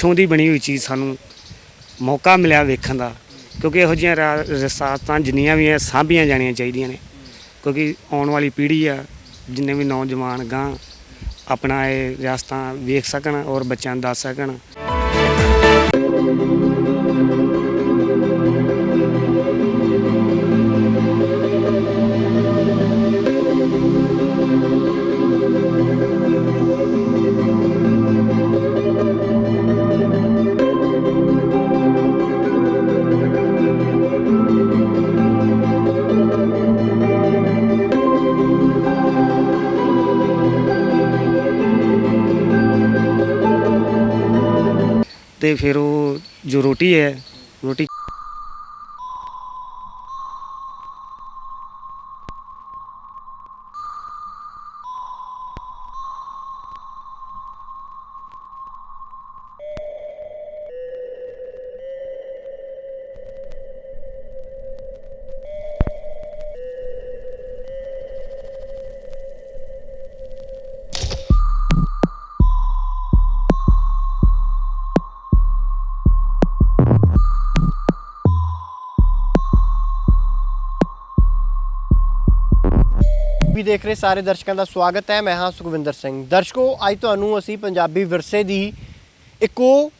ਪਿੱਛੋਂ ਦੀ ਬਣੀ ਹੋਈ ਚੀਜ਼ ਸਾਨੂੰ ਮੌਕਾ ਮਿਲਿਆ ਵੇਖਣ ਦਾ, ਕਿਉਂਕਿ ਇਹੋ ਜਿਹੀਆਂ ਰਾ- ਜਿੰਨੀਆਂ ਵੀ ਐ ਸਾਂਭੀਆਂ ਜਾਣੀਆਂ ਚਾਹੀਦੀਆਂ ਨੇ। ਕਿਉਂਕਿ ਆਉਣ ਵਾਲੀ ਪੀੜ੍ਹੀ ਆ, ਜਿੰਨੇ ਵੀ ਨੌਜਵਾਨ ਗਾਂ, ਆਪਣਾ ਇਹ ਰਿਆਸਤਾਂ ਵੇਖ ਸਕਣ ਔਰ ਬੱਚਿਆਂ ਨੂੰ ਦੱਸ ਸਕਣ। ਤੇ ਫਿਰ ਉਹ ਜੋ ਰੋਟੀ ਹੈ ਰੋਟੀ ਵੀ ਦੇਖ ਰਹੇ ਸਾਰੇ ਦਰਸ਼ਕਾਂ ਦਾ ਸਵਾਗਤ ਹੈ। ਮੈਂ ਹਾਂ ਸੁਖਵਿੰਦਰ ਸਿੰਘ। ਦਰਸ਼ਕੋ, ਅੱਜ ਤੁਹਾਨੂੰ ਅਸੀਂ ਪੰਜਾਬੀ ਵਿਰਸੇ ਦੀ ਇੱਕੋ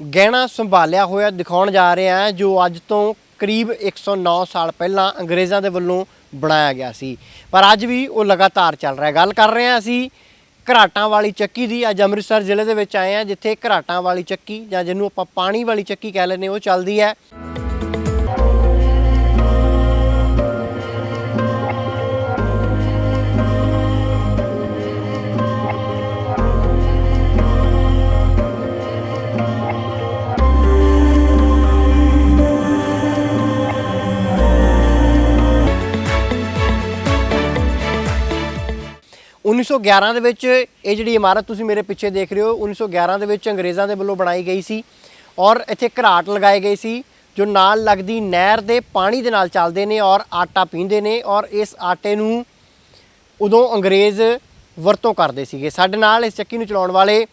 ਗਹਿਣਾ ਸੰਭਾਲਿਆ ਹੋਇਆ ਦਿਖਾਉਣ ਜਾ ਰਹੇ ਹਾਂ, ਜੋ ਅੱਜ ਤੋਂ ਕਰੀਬ 109 ਸਾਲ ਪਹਿਲਾਂ ਅੰਗਰੇਜ਼ਾਂ ਦੇ ਵੱਲੋਂ ਬਣਾਇਆ ਗਿਆ ਸੀ। ਪਰ ਅੱਜ ਵੀ ਉਹ ਲਗਾਤਾਰ ਚੱਲ ਰਿਹਾ ਗੱਲ ਕਰ ਰਹੇ ਹਾਂ ਅਸੀਂ ਘਰਾਟਾਂ ਵਾਲੀ ਚੱਕੀ ਦੀ। ਅੱਜ ਅੰਮ੍ਰਿਤਸਰ ਜ਼ਿਲ੍ਹੇ ਦੇ ਵਿੱਚ ਆਏ ਹਾਂ, ਜਿੱਥੇ ਘਰਾਟਾਂ ਵਾਲੀ ਚੱਕੀ ਜਾਂ ਜਿਹਨੂੰ ਆਪਾਂ ਪਾਣੀ ਵਾਲੀ ਚੱਕੀ ਕਹਿ ਲੈਂਦੇ ਉਹ ਚੱਲਦੀ ਹੈ। ਉੱਨੀ ਸੌ 11 ਦੇ ਵਿੱਚ ਇਹ ਜਿਹੜੀ ਇਮਾਰਤ ਤੁਸੀਂ ਮੇਰੇ ਪਿੱਛੇ ਦੇਖ ਰਹੇ ਹੋ 1911 ਦੇ ਵਿੱਚ ਅੰਗਰੇਜ਼ਾਂ ਦੇ ਵੱਲੋਂ ਬਣਾਈ ਗਈ ਸੀ ਔਰ ਇੱਥੇ ਘਰਾਟ ਲਗਾਏ ਗਏ ਸੀ, ਜੋ ਨਾਲ ਲੱਗਦੀ ਨਹਿਰ ਦੇ ਪਾਣੀ ਦੇ ਨਾਲ ਚੱਲਦੇ ਨੇ ਔਰ ਆਟਾ ਪੀਂਦੇ ਨੇ ਔਰ ਇਸ ਆਟੇ ਨੂੰ ਉਦੋਂ ਅੰਗਰੇਜ਼ ਵਰਤੋਂ ਕਰਦੇ ਸੀਗੇ। ਸਾਡੇ ਨਾਲ ਇਸ ਚੱਕੀ ਨੂੰ ਚਲਾਉਣ ਵਾਲੇ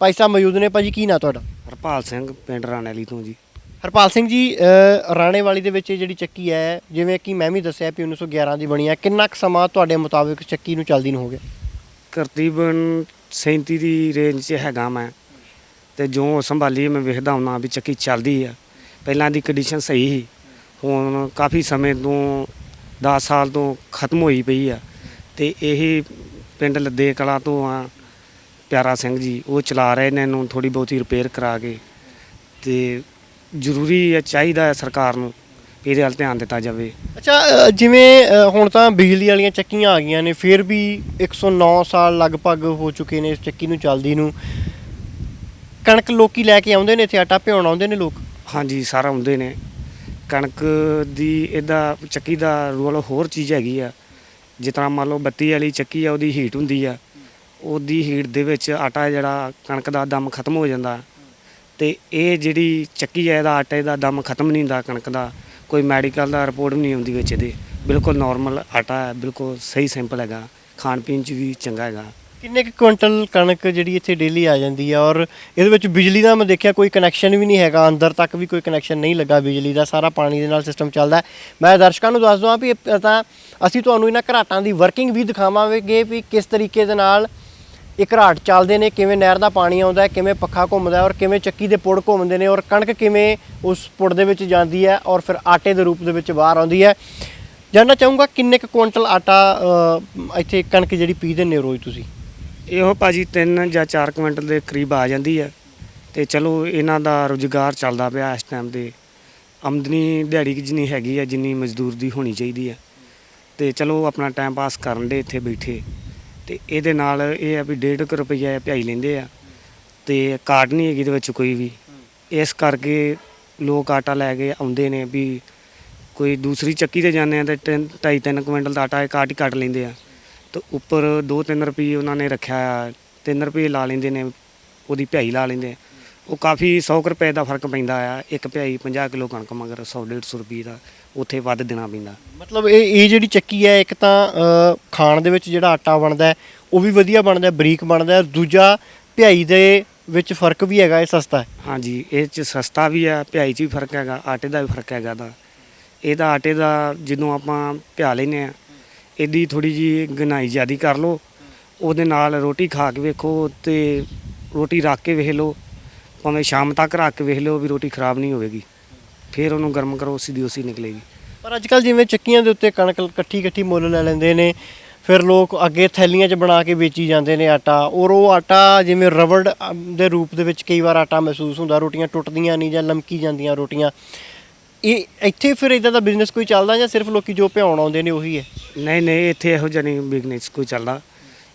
ਭਾਈ ਸਾਹਿਬ ਮੌਜੂਦ ਨੇ। ਭਾਜੀ, ਕੀ ਨਾਂ ਤੁਹਾਡਾ? ਹਰਪਾਲ ਸਿੰਘ, ਪਿੰਡ ਰਾਣੇਲੀ ਤੋਂ ਜੀ। ਹਰਪਾਲ ਸਿੰਘ ਜੀ ਅ, ਰਾਣੇਵਾਲੀ ਦੇ ਵਿੱਚ ਇਹ ਜਿਹੜੀ ਚੱਕੀ ਹੈ ਜਿਵੇਂ ਕਿ ਮੈਂ ਵੀ ਦੱਸਿਆ ਵੀ 1911 ਦੀ ਬਣੀ ਹੈ ਕਿੰਨਾ ਕੁ ਸਮਾਂ ਤੁਹਾਡੇ ਮੁਤਾਬਿਕ ਚੱਕੀ ਨੂੰ ਚੱਲਦੀ ਨੂੰ ਹੋ ਗਿਆ? ਤਕਰੀਬਨ 37 ਦੀ ਰੇਂਜ 'ਚ ਹੈਗਾ ਮੈਂ। ਤੇ ਜੋ ਸੰਭਾਲੀ ਮੈਂ ਵੇਖਦਾ ਹੁੰਨਾ ਵੀ ਚੱਕੀ ਚੱਲਦੀ ਆ। ਪਹਿਲਾਂ ਦੀ ਕੰਡੀਸ਼ਨ ਸਹੀ ਸੀ। ਹੁਣ ਕਾਫੀ ਸਮੇਂ ਤੋਂ 10 ਸਾਲ ਤੋਂ ਖਤਮ ਹੋਈ ਪਈ ਆ। ਤੇ ਇਹ ਪਿੰਡ ਲੱਦੇ ਕਲਾ ਤੋਂ ਆ ਪਿਆਰਾ ਸਿੰਘ ਜੀ ਉਹ ਚਲਾ ਰਹੇ ਨੇ ਇਹਨੂੰ ਥੋੜੀ ਬਹੁਤੀ ਰਿਪੇਅਰ ਕਰਾ ਕੇ। ਤੇ ਜ਼ਰੂਰੀ ਹੈ ਚਾਹੀਦਾ ਹੈ ਸਰਕਾਰ ਨੂੰ ਵੀ ਇਹਦੇ ਵੱਲ ਧਿਆਨ ਦਿੱਤਾ ਜਾਵੇ। ਅੱਛਾ ਅ, ਜਿਵੇਂ ਅ, ਹੁਣ ਤਾਂ ਬਿਜਲੀ ਵਾਲੀਆਂ ਚੱਕੀਆਂ ਆ ਗਈਆਂ ਨੇ ਫਿਰ ਵੀ 109 ਸਾਲ ਲਗਭਗ ਹੋ ਚੁੱਕੇ ਨੇ ਇਸ ਚੱਕੀ ਨੂੰ ਚੱਲਦੀ ਨੂੰ। ਕਣਕ ਲੋਕੀ ਲੈ ਕੇ ਆਉਂਦੇ ਨੇ ਇੱਥੇ ਆਟਾ ਭਿਉਣ ਆਉਂਦੇ ਨੇ ਲੋਕ? ਹਾਂਜੀ ਸਾਰਾ ਹੁੰਦੇ ਨੇ। ਕਣਕ ਦੀ ਇਹਦਾ ਚੱਕੀ ਦਾ ਰੋਲ ਹੋਰ ਚੀਜ਼ ਹੈਗੀ ਆ। ਜਿਸ ਤਰ੍ਹਾਂ ਮੰਨ ਲਓ ਬੱਤੀ ਵਾਲੀ ਚੱਕੀ ਆ ਉਹਦੀ ਹੀਟ ਹੁੰਦੀ ਆ। ਉਹਦੀ ਹੀਟ ਦੇ ਵਿੱਚ ਆਟਾ ਜਿਹੜਾ ਕਣਕ ਦਾ ਦਮ ਖਤਮ ਹੋ ਜਾਂਦਾ। ਤੇ ਇਹ ਜਿਹੜੀ ਚੱਕੀ ਹੈ ਇਹਦਾ ਆਟੇ ਦਾ ਦਮ ਖਤਮ ਨਹੀਂ ਹੁੰਦਾ ਕਣਕ ਦਾ, ਕੋਈ ਮੈਡੀਕਲ ਦਾ ਰਿਪੋਰਟ ਵੀ ਨਹੀਂ ਆਉਂਦੀ ਵਿੱਚ ਇਹਦੇ। ਬਿਲਕੁਲ ਨਾਰਮਲ ਆਟਾ ਹੈ, ਬਿਲਕੁਲ ਸਹੀ ਸਿੰਪਲ ਹੈਗਾ। ਖਾਣ ਪੀਣ ਚ ਵੀ ਚੰਗਾ ਹੈਗਾ। ਕਿੰਨੇ ਕੁ ਕੁਇੰਟਲ ਕਣਕ ਜਿਹੜੀ ਇੱਥੇ ਡੇਲੀ ਆ ਜਾਂਦੀ ਹੈ ਔਰ ਇਹਦੇ ਵਿੱਚ ਬਿਜਲੀ ਦਾ ਮੈਂ ਦੇਖਿਆ ਕੋਈ ਕਨੈਕਸ਼ਨ ਵੀ ਨਹੀਂ ਹੈਗਾ, ਅੰਦਰ ਤੱਕ ਵੀ ਕੋਈ ਕਨੈਕਸ਼ਨ ਨਹੀਂ ਲੱਗਾ ਬਿਜਲੀ ਦਾ, ਸਾਰਾ ਪਾਣੀ ਦੇ ਨਾਲ ਸਿਸਟਮ ਚੱਲਦਾ ਮੈਂ ਦਰਸ਼ਕਾਂ ਨੂੰ ਦੱਸ ਦਵਾਂ ਵੀ ਇਹ ਤਾਂ ਅਸੀਂ ਤੁਹਾਨੂੰ ਇਹਨਾਂ ਘਰਾਟਾਂ ਦੀ ਵਰਕਿੰਗ ਵੀ ਦਿਖਾਵਾਂਗੇ ਵੀ ਕਿਸ ਤਰੀਕੇ ਦੇ ਨਾਲ ਇਹ ਘਰਾਟ ਚੱਲਦੇ ਨੇ, ਕਿਵੇਂ ਨਹਿਰ ਦਾ ਪਾਣੀ ਆਉਂਦਾ ਕਿਵੇਂ ਪੱਖਾ ਘੁੰਮਦਾ ਔਰ ਕਿਵੇਂ ਚੱਕੀ ਦੇ ਪੁੜ ਘੁੰਮਦੇ ਨੇ ਔਰ ਕਣਕ ਕਿਵੇਂ ਉਸ ਪੁੜ ਦੇ ਵਿੱਚ ਜਾਂਦੀ ਹੈ ਔਰ ਫਿਰ ਆਟੇ ਦੇ ਰੂਪ ਦੇ ਵਿੱਚ ਬਾਹਰ ਆਉਂਦੀ ਹੈ। ਜਾਨਣਾ ਚਾਹੂੰਗਾ ਕਿੰਨੇ ਕੁ ਕੁਇੰਟਲ ਆਟਾ ਇੱਥੇ ਕਣਕ ਜਿਹੜੀ ਪੀ ਦਿੰਦੇ ਰੋਜ਼ ਤੁਸੀਂ? ਇਹੋ ਭਾਜੀ 3 ਜਾਂ 4 ਕੁਇੰਟਲ ਦੇ ਕਰੀਬ ਆ ਜਾਂਦੀ ਹੈ ਤੇ ਚਲੋ ਇਹਨਾਂ ਦਾ ਰੁਜ਼ਗਾਰ ਚੱਲਦਾ ਪਿਆ ਇਸ ਟਾਈਮ ਤੇ ਆਮਦਨੀ ਦਿਹਾੜੀ ਜਿੰਨੀ ਹੈਗੀ ਹੈ, ਜਿੰਨੀ ਮਜ਼ਦੂਰ ਦੀ ਹੋਣੀ ਚਾਹੀਦੀ ਹੈ। ਤੇ ਚਲੋ ਆਪਣਾ ਟਾਈਮ ਪਾਸ ਕਰਨ ਦੇ ਇੱਥੇ ਬੈਠੇ। ਤੇ ਇਹਦੇ ਨਾਲ ਇਹ ਆ ਵੀ 1.5 ਰੁਪਈਆ ਭਿਆਈ ਲੈਂਦੇ ਆ ਤੇ ਕਾਟ ਨਹੀਂ ਹੈਗੀ ਇਹਦੇ ਵਿੱਚ ਕੋਈ ਵੀ ਇਸ ਕਰਕੇ ਲੋਕ ਆਟਾ ਲੈ ਕੇ ਆਉਂਦੇ ਨੇ ਵੀ ਕੋਈ ਦੂਸਰੀ ਚੱਕੀ ਤੇ ਜਾਂਦੇ ਆ ਤੇ 2.5 3 ਕੁਇੰਟਲ ਦਾ ਆਟਾ ਇਹ ਕਾਟ ਹੀ ਕੱਟ ਲੈਂਦੇ ਆ ਤੇ ਉੱਪਰ 2-3 ਰੁਪਏ ਉਹਨਾਂ ਨੇ ਰੱਖਿਆ ਆ 3 ਰੁਪਏ ਲਾ ਲੈਂਦੇ ਨੇ, ਉਹਦੀ ਭਿਆਈ ਲਾ ਲੈਂਦੇ ਆ। ਉਹ ਕਾਫੀ 100 ਕੁ ਰੁਪਏ ਦਾ ਫ਼ਰਕ ਪੈਂਦਾ ਆ ਇੱਕ ਭਿਆਈ 50 ਕਿਲੋ ਕਣਕ ਮਗਰ 100-150 ਰੁਪਏ ਦਾ ਉੱਥੇ ਵੱਧ ਦੇਣਾ ਪੈਂਦਾ। ਮਤਲਬ ਇਹ ਇਹ ਜਿਹੜੀ ਚੱਕੀ ਹੈ ਇੱਕ ਤਾਂ ਖਾਣ ਦੇ ਵਿੱਚ ਜਿਹੜਾ ਆਟਾ ਬਣਦਾ ਹੈ ਉਹ ਵੀ ਵਧੀਆ ਬਣਦਾ ਹੈ ਬਰੀਕ ਬਣਦਾ ਹੈ ਦੂਜਾ ਭਿਆਈ ਦੇ ਵਿੱਚ ਫ਼ਰਕ ਵੀ ਹੈਗਾ ਇਹ ਸਸਤਾ ਹੈ। ਹਾਂਜੀ ਇਹ ਚ ਸਸਤਾ ਵੀ ਆ ਪਿਆਈ ਚ ਵੀ ਫ਼ਰਕ ਹੈਗਾ ਆਟੇ ਦਾ ਵੀ ਫ਼ਰਕ ਹੈਗਾ ਦਾ ਇਹਦਾ ਆਟੇ ਦਾ ਜਦੋਂ ਆਪਾਂ ਪਿਆ ਲੈਨੇ ਆ ਇਹਦੀ ਥੋੜੀ ਜੀ ਗਨਾਈ ਜ਼ਿਆਦੀ ਕਰ ਲਓ ਉਹਦੇ ਨਾਲ ਰੋਟੀ ਖਾ ਕੇ ਵੇਖੋ ਤੇ ਰੋਟੀ ਰੱਖ ਕੇ ਵੇਖ ਲਓ ਭਾਵੇਂ ਸ਼ਾਮ ਤੱਕ ਰੱਖ ਕੇ ਵੇਖ ਲਓ ਵੀ ਰੋਟੀ ਖਰਾਬ ਨਹੀਂ ਹੋਵੇਗੀ। ਫਿਰ ਉਹਨੂੰ ਗਰਮ ਕਰੋ ਉਸੀ ਦੀ ਉਸੀ ਨਿਕਲੇਗੀ। ਪਰ ਅੱਜ ਕੱਲ ਜਿਵੇਂ ਚੱਕੀਆਂ ਦੇ ਉੱਤੇ ਕਣਕ ਇਕੱਠੀ ਇਕੱਠੀ ਮੁੱਲ ਲੈ ਲੈਂਦੇ ਨੇ ਫਿਰ ਲੋਕ ਅੱਗੇ ਥੈਲੀਆਂ 'ਚ ਬਣਾ ਕੇ ਵੇਚੀ ਜਾਂਦੇ ਨੇ ਆਟਾ ਔਰ ਉਹ ਆਟਾ ਜਿਵੇਂ ਅਮ, ਦੇ ਰੂਪ ਦੇ ਵਿੱਚ ਕਈ ਵਾਰ ਆਟਾ ਮਹਿਸੂਸ ਹੁੰਦਾ ਰੋਟੀਆਂ ਟੁੱਟਦੀਆਂ ਨਹੀਂ ਜਾਂ ਲਮਕੀ ਜਾਂਦੀਆਂ ਰੋਟੀਆਂ। ਇਹ ਇੱਥੇ ਫਿਰ ਇਦਾਂ ਦਾ ਬਿਜ਼ਨਸ ਕੋਈ ਚੱਲਦਾ ਜਾਂ ਸਿਰਫ ਲੋਕੀ ਜੋ ਭਿਆਉਣ ਆਉਂਦੇ ਨੇ ਉਹੀ ਹੈ? ਨਹੀਂ ਨਹੀਂ ਇੱਥੇ ਇਹੋ ਜਿਹਾ ਨਹੀਂ ਬਿਜ਼ਨਸ ਕੋਈ ਚੱਲਦਾ।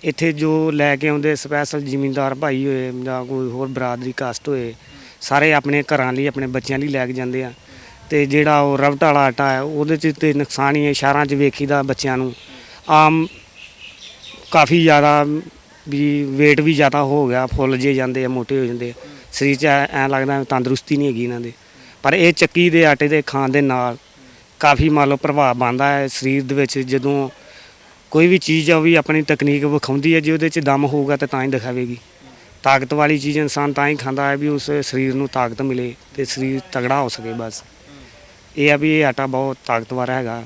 ਇੱਥੇ ਜੋ ਲੈ ਕੇ ਆਉਂਦੇ ਸਪੈਸ਼ਲ ਜ਼ਿਮੀਂਦਾਰ ਭਾਈ ਹੋਏ, ਜਾਂ ਕੋਈ ਹੋਰ ਬਰਾਦਰੀ ਕਾਸਟ ਹੋਏ, ਸਾਰੇ ਆਪਣੇ ਘਰਾਂ ਲਈ, ਆਪਣੇ ਬੱਚਿਆਂ ਲਈ ਲੈ ਕੇ ਜਾਂਦੇ ਆ। ਤੇ ਜਿਹੜਾ ਉਹ ਰਵਟ ਵਾਲਾ ਆਟਾ ਹੈ, ਉਹਦੇ 'ਚ ਤੇ ਨੁਕਸਾਨ ਹੀ ਹੈ, ਸ਼ਹਿਰਾਂ 'ਚ ਵੇਖੀਦਾ ਬੱਚਿਆਂ ਨੂੰ। ਆਮ ਕਾਫੀ ਜ਼ਿਆਦਾ ਵੀ weight ਵੀ ਜ਼ਿਆਦਾ ਹੋ ਗਿਆ, ਫੁੱਲ ਜੇ ਜਾਂਦੇ ਆ, ਮੋਟੇ ਹੋ ਜਾਂਦੇ ਆ। ਸਰੀਰ 'ਚ ਐ, ਐਂ ਲੱਗਦਾ ਤੰਦਰੁਸਤੀ ਨਹੀਂ ਹੈਗੀ ਇਹਨਾਂ ਦੇ। ਪਰ ਇਹ ਚੱਕੀ ਦੇ ਆਟੇ ਦੇ ਖਾਣ ਦੇ ਨਾਲ ਕਾਫੀ ਮੰਨ ਲਓ ਪ੍ਰਭਾਵ ਪਾਉਂਦਾ ਹੈ, ਸਰੀਰ ਦੇ ਵਿੱਚ ਜਦੋਂ ਕੋਈ ਵੀ ਚੀਜ਼ ਆ ਵੀ ਆਪਣੀ ਤਕਨੀਕ ਵਿਖਾਉਂਦੀ ਹੈ ਜੇ ਉਹਦੇ 'ਚ ਦਮ ਹੋਊਗਾ ਤਾਂ ਤਾਂ ਹੀ ਦਿਖਾਵੇਗੀ। ਤਾਕਤ ਵਾਲੀ ਚੀਜ਼ ਇਨਸਾਨ ਤਾਂ ਹੀ ਖਾਂਦਾ ਹੈ ਵੀ ਉਸ ਸਰੀਰ ਨੂੰ ਤਾਕਤ ਮਿਲੇ ਤੇ ਸਰੀਰ ਤਗੜਾ ਹੋ ਸਕੇ ਬਸ। ਇਹ ਆ ਵੀ ਇਹ ਆਟਾ ਬਹੁਤ ਤਾਕਤਵਰ ਹੈਗਾ।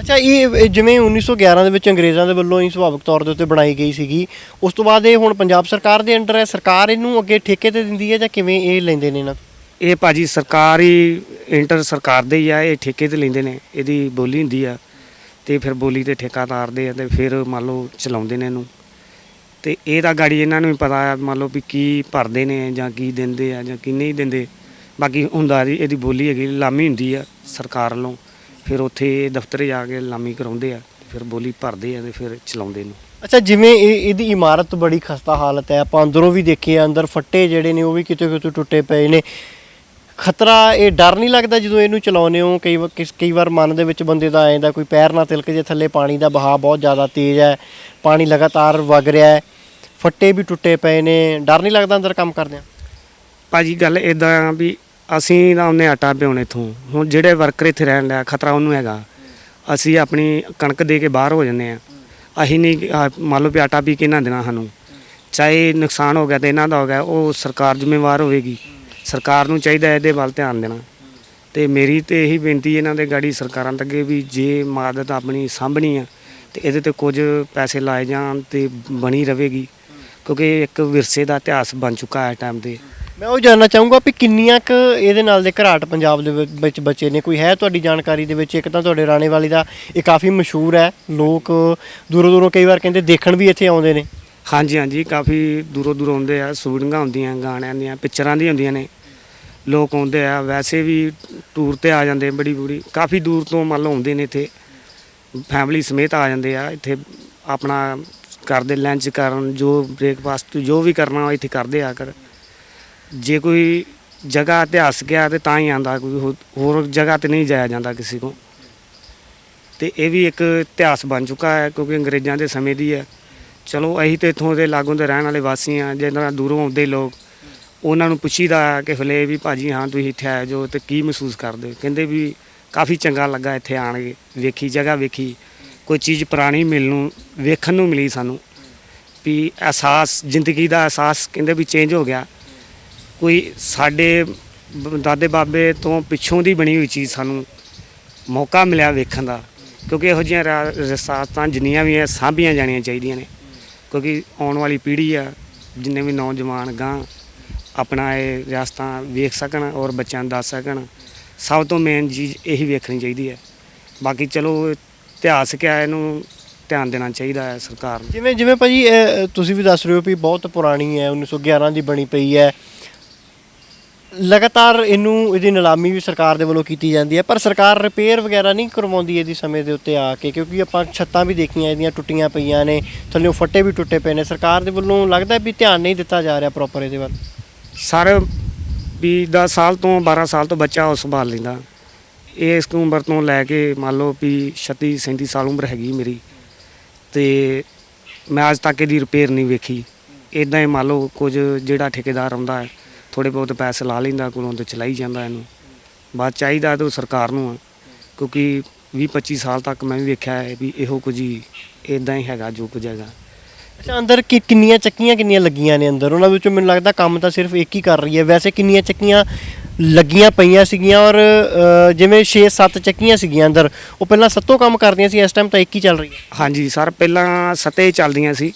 ਅੱਛਾ ਇਹ ਜਿਵੇਂ 1911 ਦੇ ਵਿੱਚ ਅੰਗਰੇਜ਼ਾਂ ਦੇ ਵੱਲੋਂ ਹੀ ਸੁਭਾਵਿਕ ਤੌਰ ਦੇ ਉੱਤੇ ਬਣਾਈ ਗਈ ਸੀਗੀ ਉਸ ਤੋਂ ਬਾਅਦ ਇਹ ਹੁਣ ਪੰਜਾਬ ਸਰਕਾਰ ਦੇ ਅੰਡਰ ਹੈ ਸਰਕਾਰ ਇਹਨੂੰ ਅੱਗੇ ਠੇਕੇ ਤੇ ਦਿੰਦੀ ਹੈ ਜਾਂ ਕਿਵੇਂ ਇਹ ਲੈਂਦੇ ਨੇ ਇਹਨਾਂ? ਤੋਂ? ਇਹ ਭਾਜੀ ਸਰਕਾਰੀ ਇੰਟਰ ਸਰਕਾਰ ਦੇ ਹੀ ਆ ਇਹ ਠੇਕੇ ਤੇ ਲੈਂਦੇ ਨੇ ਇਹਦੀ ਬੋਲੀ ਹੁੰਦੀ ਆ। ਤੇ ਫਿਰ ਬੋਲੀ ਤੇ ਠੇਕਾ ਤਾਰਦੇ ਆ ਤੇ ਫਿਰ ਮੰਨ ਲਓ ਚਲਾਉਂਦੇ ਨੇ ਇਹਨੂੰ। ਤੇ ਇਹ ਤਾਂ ਗਾੜੀ ਇਹਨਾਂ ਨੂੰ ਵੀ ਪਤਾ ਆ, ਮੰਨ ਲਓ ਵੀ ਕੀ ਭਰਦੇ ਨੇ ਜਾਂ ਕੀ ਦਿੰਦੇ ਆ ਜਾਂ ਕੀ ਨਹੀਂ ਦਿੰਦੇ। ਬਾਕੀ ਹੁੰਦਾ ਜੀ, ਇਹਦੀ ਬੋਲੀ ਹੈਗੀ ਲਾਮੀ ਹੁੰਦੀ ਆ ਸਰਕਾਰ ਵੱਲੋਂ। ਫਿਰ ਉੱਥੇ ਦਫ਼ਤਰ ਜਾ ਕੇ ਲਾਮੀ ਕਰਾਉਂਦੇ ਆ, ਫਿਰ ਬੋਲੀ ਭਰਦੇ ਆ ਤੇ ਫਿਰ ਚਲਾਉਂਦੇ ਨੇ। ਅੱਛਾ, ਜਿਵੇਂ ਇਹ, ਇਹਦੀ ਇਮਾਰਤ ਬੜੀ ਖਸਤਾ ਹਾਲਤ ਹੈ, ਆਪਾਂ ਅੰਦਰੋਂ ਵੀ ਦੇਖੇ ਆ ਅੰਦਰ ਫੱਟੇ ਜਿਹੜੇ ਨੇ ਉਹ ਵੀ ਕਿਤੇ ਕਿਤੇ ਟੁੱਟੇ ਪਏ ਨੇ। ਖਤਰਾ, ਇਹ ਡਰ ਨਹੀਂ ਲੱਗਦਾ ਜਦੋਂ ਇਹਨੂੰ ਚਲਾਉਂਦੇ ਹੋ? ਕਈ ਵਾਰ ਕਈ ਵਾਰ ਮਨ ਦੇ ਵਿੱਚ ਬੰਦੇ ਦਾ ਆ ਜਾਂਦਾ ਕੋਈ ਪੈਰ ਨਾ ਤਿਲਕ ਜੇ, ਥੱਲੇ ਪਾਣੀ ਦਾ ਬਹਾਅ ਬਹੁਤ ਜ਼ਿਆਦਾ ਤੇਜ਼ ਹੈ, ਪਾਣੀ ਲਗਾਤਾਰ ਵਗ ਰਿਹਾ ਹੈ, ਫੱਟੇ ਵੀ ਟੁੱਟੇ ਪਏ ਨੇ, ਡਰ ਨਹੀਂ ਲੱਗਦਾ ਅੰਦਰ ਕੰਮ ਕਰਦਿਆਂ? ਭਾਜੀ, ਗੱਲ ਇਦਾਂ ਆ ਵੀ ਅਸੀਂ ਨਾ ਉਹਨੇ ਆਟਾ ਪਿਉਣੇ ਇਥੋਂ। ਹੁਣ ਜਿਹੜੇ ਵਰਕਰ ਇੱਥੇ ਰਹਿਣ ਲਿਆ ਖਤਰਾ ਉਹਨੂੰ ਹੈਗਾ। ਅਸੀਂ ਆਪਣੀ ਕਣਕ ਦੇ ਕੇ ਬਾਹਰ ਹੋ ਜੰਨੇ ਆ ਅਸੀਂ ਨਹੀਂ ਆਹ ਮੰਨ ਲਓ ਵੀ ਆਟਾ ਪੀ ਕੇ ਨਾ ਦੇਣਾ ਸਾਨੂੰ। ਚਾਹੇ ਨੁਕਸਾਨ ਹੋ ਗਿਆ ਤੇ ਇਹਨਾਂ ਦਾ ਹੋ ਗਿਆ, ਉਹ ਸਰਕਾਰ ਜ਼ਿੰਮੇਵਾਰ ਹੋਵੇਗੀ। ਸਰਕਾਰ ਨੂੰ ਚਾਹੀਦਾ ਇਹਦੇ ਵੱਲ ਧਿਆਨ ਦੇਣਾ। ਤੇ ਮੇਰੀ ਤੇ ਇਹੀ ਬੇਨਤੀ ਇਹਨਾਂ ਦੇ ਗਾੜੀ ਸਰਕਾਰਾਂ ਤੱਕ ਅੱਗੇ ਵੀ ਜੇ ਮਾਦਤ ਆਪਣੀ ਸਾਂਭਣੀ ਆ, ਤੇ ਇਹਦੇ ਤੇ ਕੁਝ ਪੈਸੇ ਲਾਏ ਜਾਣ ਤੇ ਬਣੀ ਰਹੇਗੀ। ਕਿਉਂਕਿ ਇੱਕ ਵਿਰਸੇ ਦਾ ਇਤਿਹਾਸ ਬਣ ਚੁੱਕਾ ਹੈ ਟਾਈਮ ਤੇ। ਮੈਂ ਉਹ ਜਾਨਣਾ ਚਾਹੂੰਗਾ ਵੀ ਕਿੰਨੀਆਂ ਕੁ ਇਹਦੇ ਨਾਲ ਦੇ ਘਰਾਟ ਪੰਜਾਬ ਦੇ ਵਿੱਚ- ਵਿੱਚ ਬੱਚੇ ਨੇ। ਕੋਈ ਹੈ ਤੁਹਾਡੀ ਜਾਣਕਾਰੀ ਦੇ ਵਿੱਚ? ਇੱਕ ਤਾਂ ਤੁਹਾਡੇ ਰਾਣੇ ਵਾਲੀ ਦਾ ਇਹ ਕਾਫੀ ਮਸ਼ਹੂਰ ਹੈ। ਲੋਕ ਦੂਰੋਂ ਦੂਰੋਂ ਕਈ ਵਾਰ ਕਹਿੰਦੇ ਦੇਖਣ ਵੀ ਇੱਥੇ ਆਉਂਦੇ ਨੇ। ਹਾਂਜੀ ਹਾਂਜੀ, ਕਾਫੀ ਦੂਰੋਂ ਦੂਰੋਂ ਆਉਂਦੇ ਆ ਸ਼ੂਟਿੰਗਾਂ ਹੁੰਦੀਆਂ, ਗਾਣਿਆਂ ਦੀਆਂ, ਪਿਕਚਰਾਂ ਦੀਆਂ ਹੁੰਦੀਆਂ ਨੇ। ਲੋਕ ਆਉਂਦੇ ਆ, ਵੈਸੇ ਵੀ ਟੂਰ ਤੇ ਆ ਜਾਂਦੇ ਬੜੀ ਬੜੀ ਕਾਫੀ ਦੂਰ ਤੋਂ ਮੰਨ ਲਓ ਆਉਂਦੇ ਨੇ ਇੱਥੇ। ਫੈਮਿਲੀ ਸਮੇਤ ਆ ਜਾਂਦੇ ਆ, ਇੱਥੇ ਆਪਣਾ ਕਰਦੇ ਲੰਚ ਕਰਨ, ਜੋ ਬ੍ਰੇਕਫਾਸਟ ਜੋ ਵੀ ਕਰਨਾ ਉਹ ਇੱਥੇ ਕਰਦੇ ਆ ਕਰ। ਜੇ ਕੋਈ ਜਗ੍ਹਾ ਇਤਿਹਾਸਕ ਆ ਤੇ ਤਾਂ ਹੀ ਆਂਦਾ ਕੋਈ ਹੋ- ਹੋਰ ਜਗ੍ਹਾ ਤੇ ਨਹੀਂ ਜਾਇਆ ਜਾਂਦਾ ਕਿਸੇ ਕੋ ਤੇ ਇਹ ਵੀ ਇੱਕ ਇਤਿਹਾਸ ਬਣ ਚੁੱਕਾ ਹੈ, ਕਿਉਂਕਿ ਅੰਗਰੇਜ਼ਾਂ ਦੇ ਸਮੇਂ ਦੀ ਹੈ। ਚਲੋ ਅਸੀਂ ਤੇ ਇੱਥੋਂ ਦੇ ਲਾਗੋਂ ਦੇ ਰਹਿਣ ਵਾਲੇ ਵਾਸੀ ਆ ਜਿਹਨਾਂ ਦੂਰੋਂ ਆਉਂਦੇ ਲੋਕ, ਉਹਨਾਂ ਨੂੰ ਪੁੱਛੀਦਾ ਕਿ ਹਲੇ ਵੀ ਭਾਜੀ ਹਾਂ ਤੁਸੀਂ ਇੱਥੇ ਆਏ ਜੋ ਤੇ ਕੀ ਮਹਿਸੂਸ ਕਰਦੇ? ਹੋ ਕਹਿੰਦੇ ਵੀ ਕਾਫੀ ਚੰਗਾ ਲੱਗਾ ਇੱਥੇ ਆਣ ਕੇ ਵੇਖੀ, ਜਗ੍ਹਾ ਵੇਖੀ, ਕੋਈ ਚੀਜ਼ ਪੁਰਾਣੀ ਮਿਲ ਨੂੰ ਵੇਖਣ ਨੂੰ ਮਿਲੀ ਸਾਨੂੰ। ਵੀ ਅਹਿਸਾਸ, ਜ਼ਿੰਦਗੀ ਦਾ ਅਹਿਸਾਸ ਕਹਿੰਦੇ ਵੀ ਚੇਂਜ ਹੋ ਗਿਆ। ਕੋਈ ਸਾਡੇ ਦਾਦੇ ਬਾਬੇ ਤੋਂ ਪਿੱਛੋਂ ਦੀ ਬਣੀ ਹੋਈ ਚੀਜ਼ ਸਾਨੂੰ ਮੌਕਾ ਮਿਲਿਆ ਵੇਖਣ ਦਾ, ਕਿਉਂਕਿ ਇਹੋ ਜਿਹੀਆਂ ਰਸਾਸਤਾਂ ਜਿੰਨੀਆਂ ਵੀ ਆ ਸਾਂਭੀਆਂ ਜਾਣੀਆਂ ਚਾਹੀਦੀਆਂ ਨੇ। ਕਿਉਂਕਿ ਆਉਣ ਵਾਲੀ ਪੀੜ੍ਹੀ ਆ ਜਿੰਨੇ ਵੀ ਨੌਜਵਾਨ ਗਾਂ ਆਪਣਾ ਇਹ ਰਿਆਸਤਾਂ ਵੇਖ ਸਕਣ ਔਰ ਬੱਚਿਆਂ ਨੂੰ ਦੱਸ ਸਕਣ ਸਭ ਤੋਂ ਮੇਨ ਚੀਜ਼ ਇਹੀ ਵੇਖਣੀ ਚਾਹੀਦੀ ਹੈ। ਬਾਕੀ ਚਲੋ ਇਤਿਹਾਸ ਕਿਆ ਇਹਨੂੰ ਧਿਆਨ ਦੇਣਾ ਚਾਹੀਦਾ ਹੈ ਸਰਕਾਰ ਨੂੰ। ਜਿਵੇਂ ਜਿਵੇਂ ਭਾਜੀ ਇਹ, ਤੁਸੀਂ ਵੀ ਦੱਸ ਰਹੇ ਹੋ ਵੀ ਬਹੁਤ ਪੁਰਾਣੀ ਹੈ 1911 ਦੀ ਬਣੀ ਪਈ ਹੈ। ਲਗਾਤਾਰ ਇਹਨੂੰ, ਇਹਦੀ ਨਿਲਾਮੀ ਵੀ ਸਰਕਾਰ ਦੇ ਵੱਲੋਂ ਕੀਤੀ ਜਾਂਦੀ ਹੈ, ਪਰ ਸਰਕਾਰ ਰਿਪੇਅਰ ਵਗੈਰਾ ਨਹੀਂ ਕਰਵਾਉਂਦੀ ਇਹਦੀ ਸਮੇਂ ਦੇ ਉੱਤੇ ਆ ਕੇ, ਕਿਉਂਕਿ ਆਪਾਂ ਛੱਤਾਂ ਵੀ ਦੇਖੀਆਂ, ਇਹਦੀਆਂ ਟੁੱਟੀਆਂ ਪਈਆਂ ਨੇ, ਥੱਲੇੋਂ ਫੱਟੇ ਵੀ ਟੁੱਟੇ ਪਏ ਨੇ। ਸਰਕਾਰ ਦੇ ਵੱਲੋਂ ਲੱਗਦਾ ਵੀ ਧਿਆਨ ਨਹੀਂ ਦਿੱਤਾ ਜਾ ਰਿਹਾ ਪ੍ਰੋਪਰ ਇਹਦੇ ਵੱਲ। ਸਰ, ਵੀ 10 ਸਾਲ ਤੋਂ 12 ਸਾਲ ਤੋਂ ਬੱਚਾ ਉਹ ਸੰਭਾਲ ਲੈਂਦਾ। ਇਹ ਇਸ ਉਮਰ ਤੋਂ ਲੈ ਕੇ ਮੰਨ ਲਓ ਵੀ 36 37 ਸਾਲ ਉਮਰ ਹੈਗੀ ਮੇਰੀ, ਤੇ ਮੈਂ ਅੱਜ ਤੱਕ ਇਹਦੀ ਰਿਪੇਅਰ ਨਹੀਂ ਵੇਖੀ। ਇਦਾਂ ਹੀ ਮੰਨ ਲਓ ਕੁਝ ਜਿਹੜਾ ਠੇਕੇਦਾਰ ਆਉਂਦਾ ਹੈ ਥੋੜੇ ਬਹੁਤ ਪੈਸੇ ਲਾ ਲੈਂਦਾ ਕੋਲੋਂ ਤੇ ਚਲਾਈ ਜਾਂਦਾ ਇਹਨੂੰ। ਬਾਅਦ ਚਾਹੀਦਾ ਤਾਂ ਸਰਕਾਰ ਨੂੰ ਆ ਕਿਉਂਕਿ 20 25 ਸਾਲ ਤੱਕ ਮੈਂ ਵੀ ਵੇਖਿਆ ਹੈ ਵੀ ਇਹੋ ਕੁਝ ਹੀ ਇਦਾਂ ਹੀ ਹੈਗਾ ਜੋ ਕੁਝ ਹੈਗਾ। ਅੱਛਾ ਅੰਦਰ ਕਿ ਕਿੰਨੀਆਂ ਚੱਕੀਆਂ ਕਿੰਨੀਆਂ ਲੱਗੀਆਂ ਨੇ ਅੰਦਰ? ਉਹਨਾਂ ਵਿੱਚੋਂ ਮੈਨੂੰ ਲੱਗਦਾ ਕੰਮ ਤਾਂ ਸਿਰਫ ਇੱਕ ਹੀ ਕਰ ਰਹੀ ਹੈ। ਵੈਸੇ ਕਿੰਨੀਆਂ ਚੱਕੀਆਂ ਲੱਗੀਆਂ ਪਈਆਂ ਸੀਗੀਆਂ ਔਰ ਜਿਵੇਂ 6-7 ਚੱਕੀਆਂ ਸੀਗੀਆਂ ਅੰਦਰ ਉਹ ਪਹਿਲਾਂ ਸੱਤੋਂ ਕੰਮ ਕਰਦੀਆਂ ਸੀ ਇਸ ਟਾਈਮ ਤਾਂ ਇੱਕ ਹੀ ਚੱਲ ਰਹੀ ਹੈ। ਹਾਂਜੀ ਸਰ ਪਹਿਲਾਂ ਸੱਤੇ ਚੱਲਦੀਆਂ ਸੀ।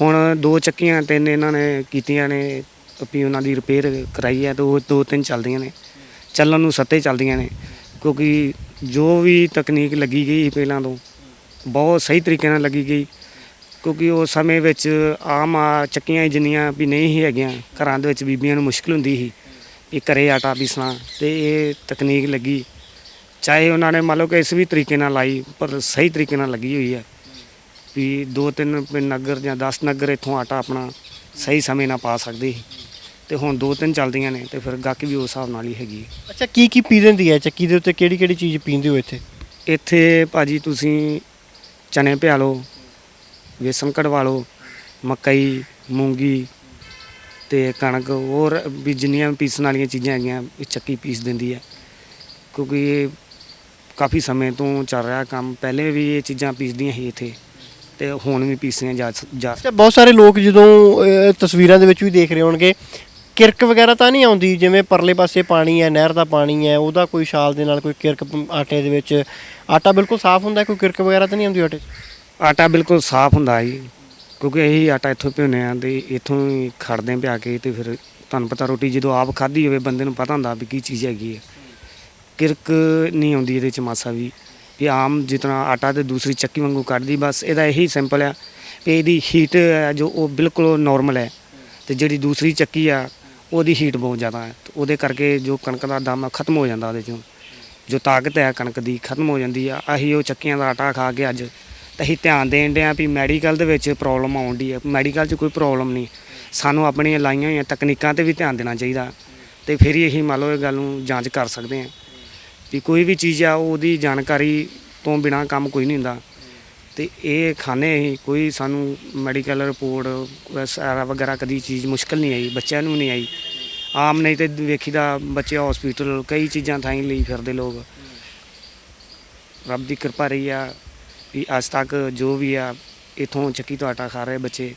ਹੁਣ ਦੋ ਚੱਕੀਆਂ ਤਿੰਨ ਇਹਨਾਂ ਨੇ ਕੀਤੀਆਂ ਨੇ ਵੀ ਉਹਨਾਂ ਦੀ ਰਿਪੇਅਰ ਕਰਾਈ ਹੈ ਤੇ ਉਹ ਦੋ ਤਿੰਨ ਚੱਲਦੀਆਂ ਨੇ। ਚੱਲਣ ਨੂੰ ਸੱਤੇ ਚੱਲਦੀਆਂ ਨੇ। ਕਿਉਂਕਿ ਜੋ ਵੀ ਤਕਨੀਕ ਲੱਗੀ ਗਈ ਪਹਿਲਾਂ ਤੋਂ, ਬਹੁਤ ਸਹੀ ਤਰੀਕੇ ਨਾਲ ਲੱਗੀ ਗਈ। ਕਿਉਂਕਿ ਉਸ ਸਮੇਂ ਵਿੱਚ ਆਮ ਆ ਚੱਕੀਆਂ ਜਿੰਨੀਆਂ ਵੀ ਨਹੀਂ ਸੀ ਹੈਗੀਆਂ, ਘਰਾਂ ਦੇ ਵਿੱਚ ਬੀਬੀਆਂ ਨੂੰ ਮੁਸ਼ਕਲ ਹੁੰਦੀ ਸੀ ਵੀ ਘਰੇ ਆਟਾ ਪੀਸਣਾ ਤੇ ਇਹ ਤਕਨੀਕ ਲੱਗੀ। ਚਾਹੇ ਉਹਨਾਂ ਨੇ ਮੰਨ ਲਓ ਕਿ ਇਸ ਵੀ ਤਰੀਕੇ ਨਾਲ ਲਾਈ, ਪਰ ਸਹੀ ਤਰੀਕੇ ਨਾਲ ਲੱਗੀ ਹੋਈ ਹੈ ਵੀ ਦੋ ਤਿੰਨ ਨਗਰ ਜਾਂ 10 ਨਗਰ ਇੱਥੋਂ ਆਟਾ ਆਪਣਾ ਸਹੀ ਸਮੇਂ ਨਾਲ ਪਾ ਸਕਦੇ ਸੀ। ਤੇ ਹੁਣ ਦੋ ਤਿੰਨ ਚੱਲਦੀਆਂ ਨੇ ਤੇ ਫਿਰ ਗਾਹਕ ਵੀ ਉਸ ਹਿਸਾਬ ਨਾਲ ਹੀ ਹੈਗੀ ਹੈ। ਅੱਛਾ ਕੀ ਕੀ ਪੀ ਦਿੰਦੀ ਹੈ? ਚੱਕੀ ਦੇ ਉੱਤੇ ਕਿਹੜੀ ਕਿਹੜੀ ਚੀਜ਼ ਪੀਂਦੇ ਹੋ ਇੱਥੇ? ਇੱਥੇ ਭਾਜੀ ਤੁਸੀਂ ਚਨੇ ਪਿਆ ਲਓ ਵੇਸਣ ਕਢਵਾ ਲਓ ਮਕਈ ਮੂੰਗੀ ਤੇ ਕਣਕ ਹੋਰ ਵੀ ਜਿੰਨੀਆਂ ਵੀ ਪੀਸਣ ਵਾਲੀਆਂ ਚੀਜ਼ਾਂ ਹੈਗੀਆਂ ਇਹ ਚੱਕੀ ਪੀਸ ਦਿੰਦੀ ਹੈ। ਕਿਉਂਕਿ ਇਹ ਕਾਫੀ ਸਮੇਂ ਤੋਂ ਚੱਲ ਰਿਹਾ ਕੰਮ ਪਹਿਲੇ ਵੀ ਇਹ ਚੀਜ਼ਾਂ ਪੀਸਦੀਆਂ ਸੀ ਇੱਥੇ ਤੇ ਹੁਣ ਵੀ ਪੀਸੀਆਂ ਜਾ ਜਾ ਅੱਛਾ ਬਹੁਤ ਸਾਰੇ ਲੋਕ ਜਦੋਂ ਤਸਵੀਰਾਂ ਦੇ ਵਿੱਚ ਵੀ ਦੇਖ ਰਹੇ ਹੋਣਗੇ ਕਿਰਕ ਵਗੈਰਾ ਤਾਂ ਨਹੀਂ ਆਉਂਦੀ ਜਿਵੇਂ ਪਰਲੇ ਪਾਸੇ ਪਾਣੀ ਹੈ ਨਹਿਰ ਦਾ ਪਾਣੀ ਹੈ ਉਹਦਾ ਕੋਈ ਛਾਲ ਦੇ ਨਾਲ ਕੋਈ ਕਿਰਕ ਪ- ਆਟੇ ਦੇ ਵਿੱਚ ਆਟਾ ਬਿਲਕੁਲ ਸਾਫ਼ ਹੁੰਦਾ ਹੈ, ਕੋਈ ਕਿਰਕ ਵਗੈਰਾ ਤਾਂ ਨਹੀਂ ਆਉਂਦੀ ਆਟੇ 'ਚ? ਆਟਾ ਬਿਲਕੁਲ ਸਾਫ਼ ਹੁੰਦਾ ਜੀ ਕਿਉਂਕਿ ਇਹੀ ਆਟਾ ਇੱਥੋਂ ਭਿਉਂਦੇ ਹਾਂ ਤੇ ਇੱਥੋਂ ਹੀ ਖੜਦੇ ਪਿਆ ਕੇ ਤੇ ਫਿਰ ਤੁਹਾਨੂੰ ਪਤਾ ਰੋਟੀ ਜਦੋਂ ਆਪ ਖਾਧੀ ਹੋਵੇ ਬੰਦੇ ਨੂੰ ਪਤਾ ਹੁੰਦਾ ਵੀ ਕੀ ਚੀਜ਼ ਹੈਗੀ ਹੈ ਕਿਰਕ ਨਹੀਂ ਆਉਂਦੀ ਇਹਦੇ ਚ ਮਾਸਾ ਵੀ ਵੀ ਆਮ ਜਿਤਨਾ ਆਟਾ ਤੇ ਦੂਸਰੀ ਚੱਕੀ ਵਾਂਗੂ ਕੱਢਦੀ ਬਸ ਇਹਦਾ ਇਹੀ ਸਿੰਪਲ ਆ ਵੀ ਇਹਦੀ ਹੀਟ ਹੈ ਜੋ ਉਹ ਬਿਲਕੁਲ ਨਾਰਮਲ ਹੈ। ਤੇ ਜਿਹੜੀ ਦੂਸਰੀ ਚੱਕੀ ਆ ਉਹਦੀ ਹੀਟ ਬਹੁਤ ਜ਼ਿਆਦਾ ਹੈ। ਤੇ ਉਹਦੇ ਕਰਕੇ ਜੋ ਕਣਕ ਦਾ ਦਮ ਆ, ਖਤਮ ਹੋ ਜਾਂਦਾ ਉਹਦੇ ਚੋਂ। ਜੋ ਤਾਕਤ ਹੈ ਕਣਕ ਦੀ, ਖਤਮ ਹੋ ਜਾਂਦੀ ਆ। ਅਸੀਂ ਉਹ ਚੱਕੀਆਂ ਦਾ ਆਟਾ ਖਾ ਕੇ ਅੱਜ ਤਾਂ ਅਸੀਂ ਧਿਆਨ ਦੇਣ ਦੇ ਆ ਵੀ ਮੈਡੀਕਲ ਦੇ ਵਿੱਚ ਪ੍ਰੋਬਲਮ ਆਉਂਦੀ ਹੈ ਮੈਡੀਕਲ 'ਚ ਕੋਈ ਪ੍ਰੋਬਲਮ ਨਹੀਂ। ਸਾਨੂੰ ਆਪਣੀਆਂ ਲਾਈਆਂ ਹੋਈਆਂ ਤਕਨੀਕਾਂ ਤੇ ਵੀ ਧਿਆਨ ਦੇਣਾ ਚਾਹੀਦਾ। ਤੇ ਫਿਰ ਹੀ ਅਸੀਂ ਮੰਨ ਲਓ ਇਹ ਗੱਲ ਨੂੰ ਜਾਂਚ ਕਰ ਸਕਦੇ ਹਾਂ ਵੀ ਕੋਈ ਵੀ ਚੀਜ਼ ਆ, ਉਹਦੀ ਜਾਣਕਾਰੀ ਤੋਂ ਬਿਨਾ ਕੰਮ ਕੋਈ ਨਹੀਂ ਹੁੰਦਾ। ਤੇ ਇਹ ਖਾਣੇ ਅਸੀਂ ਕੋਈ ਸਾਨੂੰ ਮੈਡੀਕਲ ਰਿਪੋਰਟ ਸਾਰਾ ਵਗੈਰਾ ਕਦੀ ਚੀਜ਼ ਮੁਸ਼ਕਲ ਨਹੀਂ ਆਈ, ਬੱਚਿਆਂ ਨੂੰ ਨਹੀਂ ਆਈ। ਆਮ ਨਹੀਂ ਤੇ ਵੇਖੀਦਾ ਬੱਚੇ ਹਸਪੀਟਲ ਕਈ ਚੀਜ਼ਾਂ ਥਾਈ ਲਈ ਫਿਰਦੇ ਲੋਕ। ਰੱਬ ਦੀ ਕਿਰਪਾ ਰਹੀ ਆ ਵੀ ਅੱਜ ਤੱਕ ਜੋ ਵੀ ਆ, ਇਥੋਂ ਚੱਕੀ ਤੋਂ ਆਟਾ ਖਾ ਰਹੇ ਬੱਚੇ,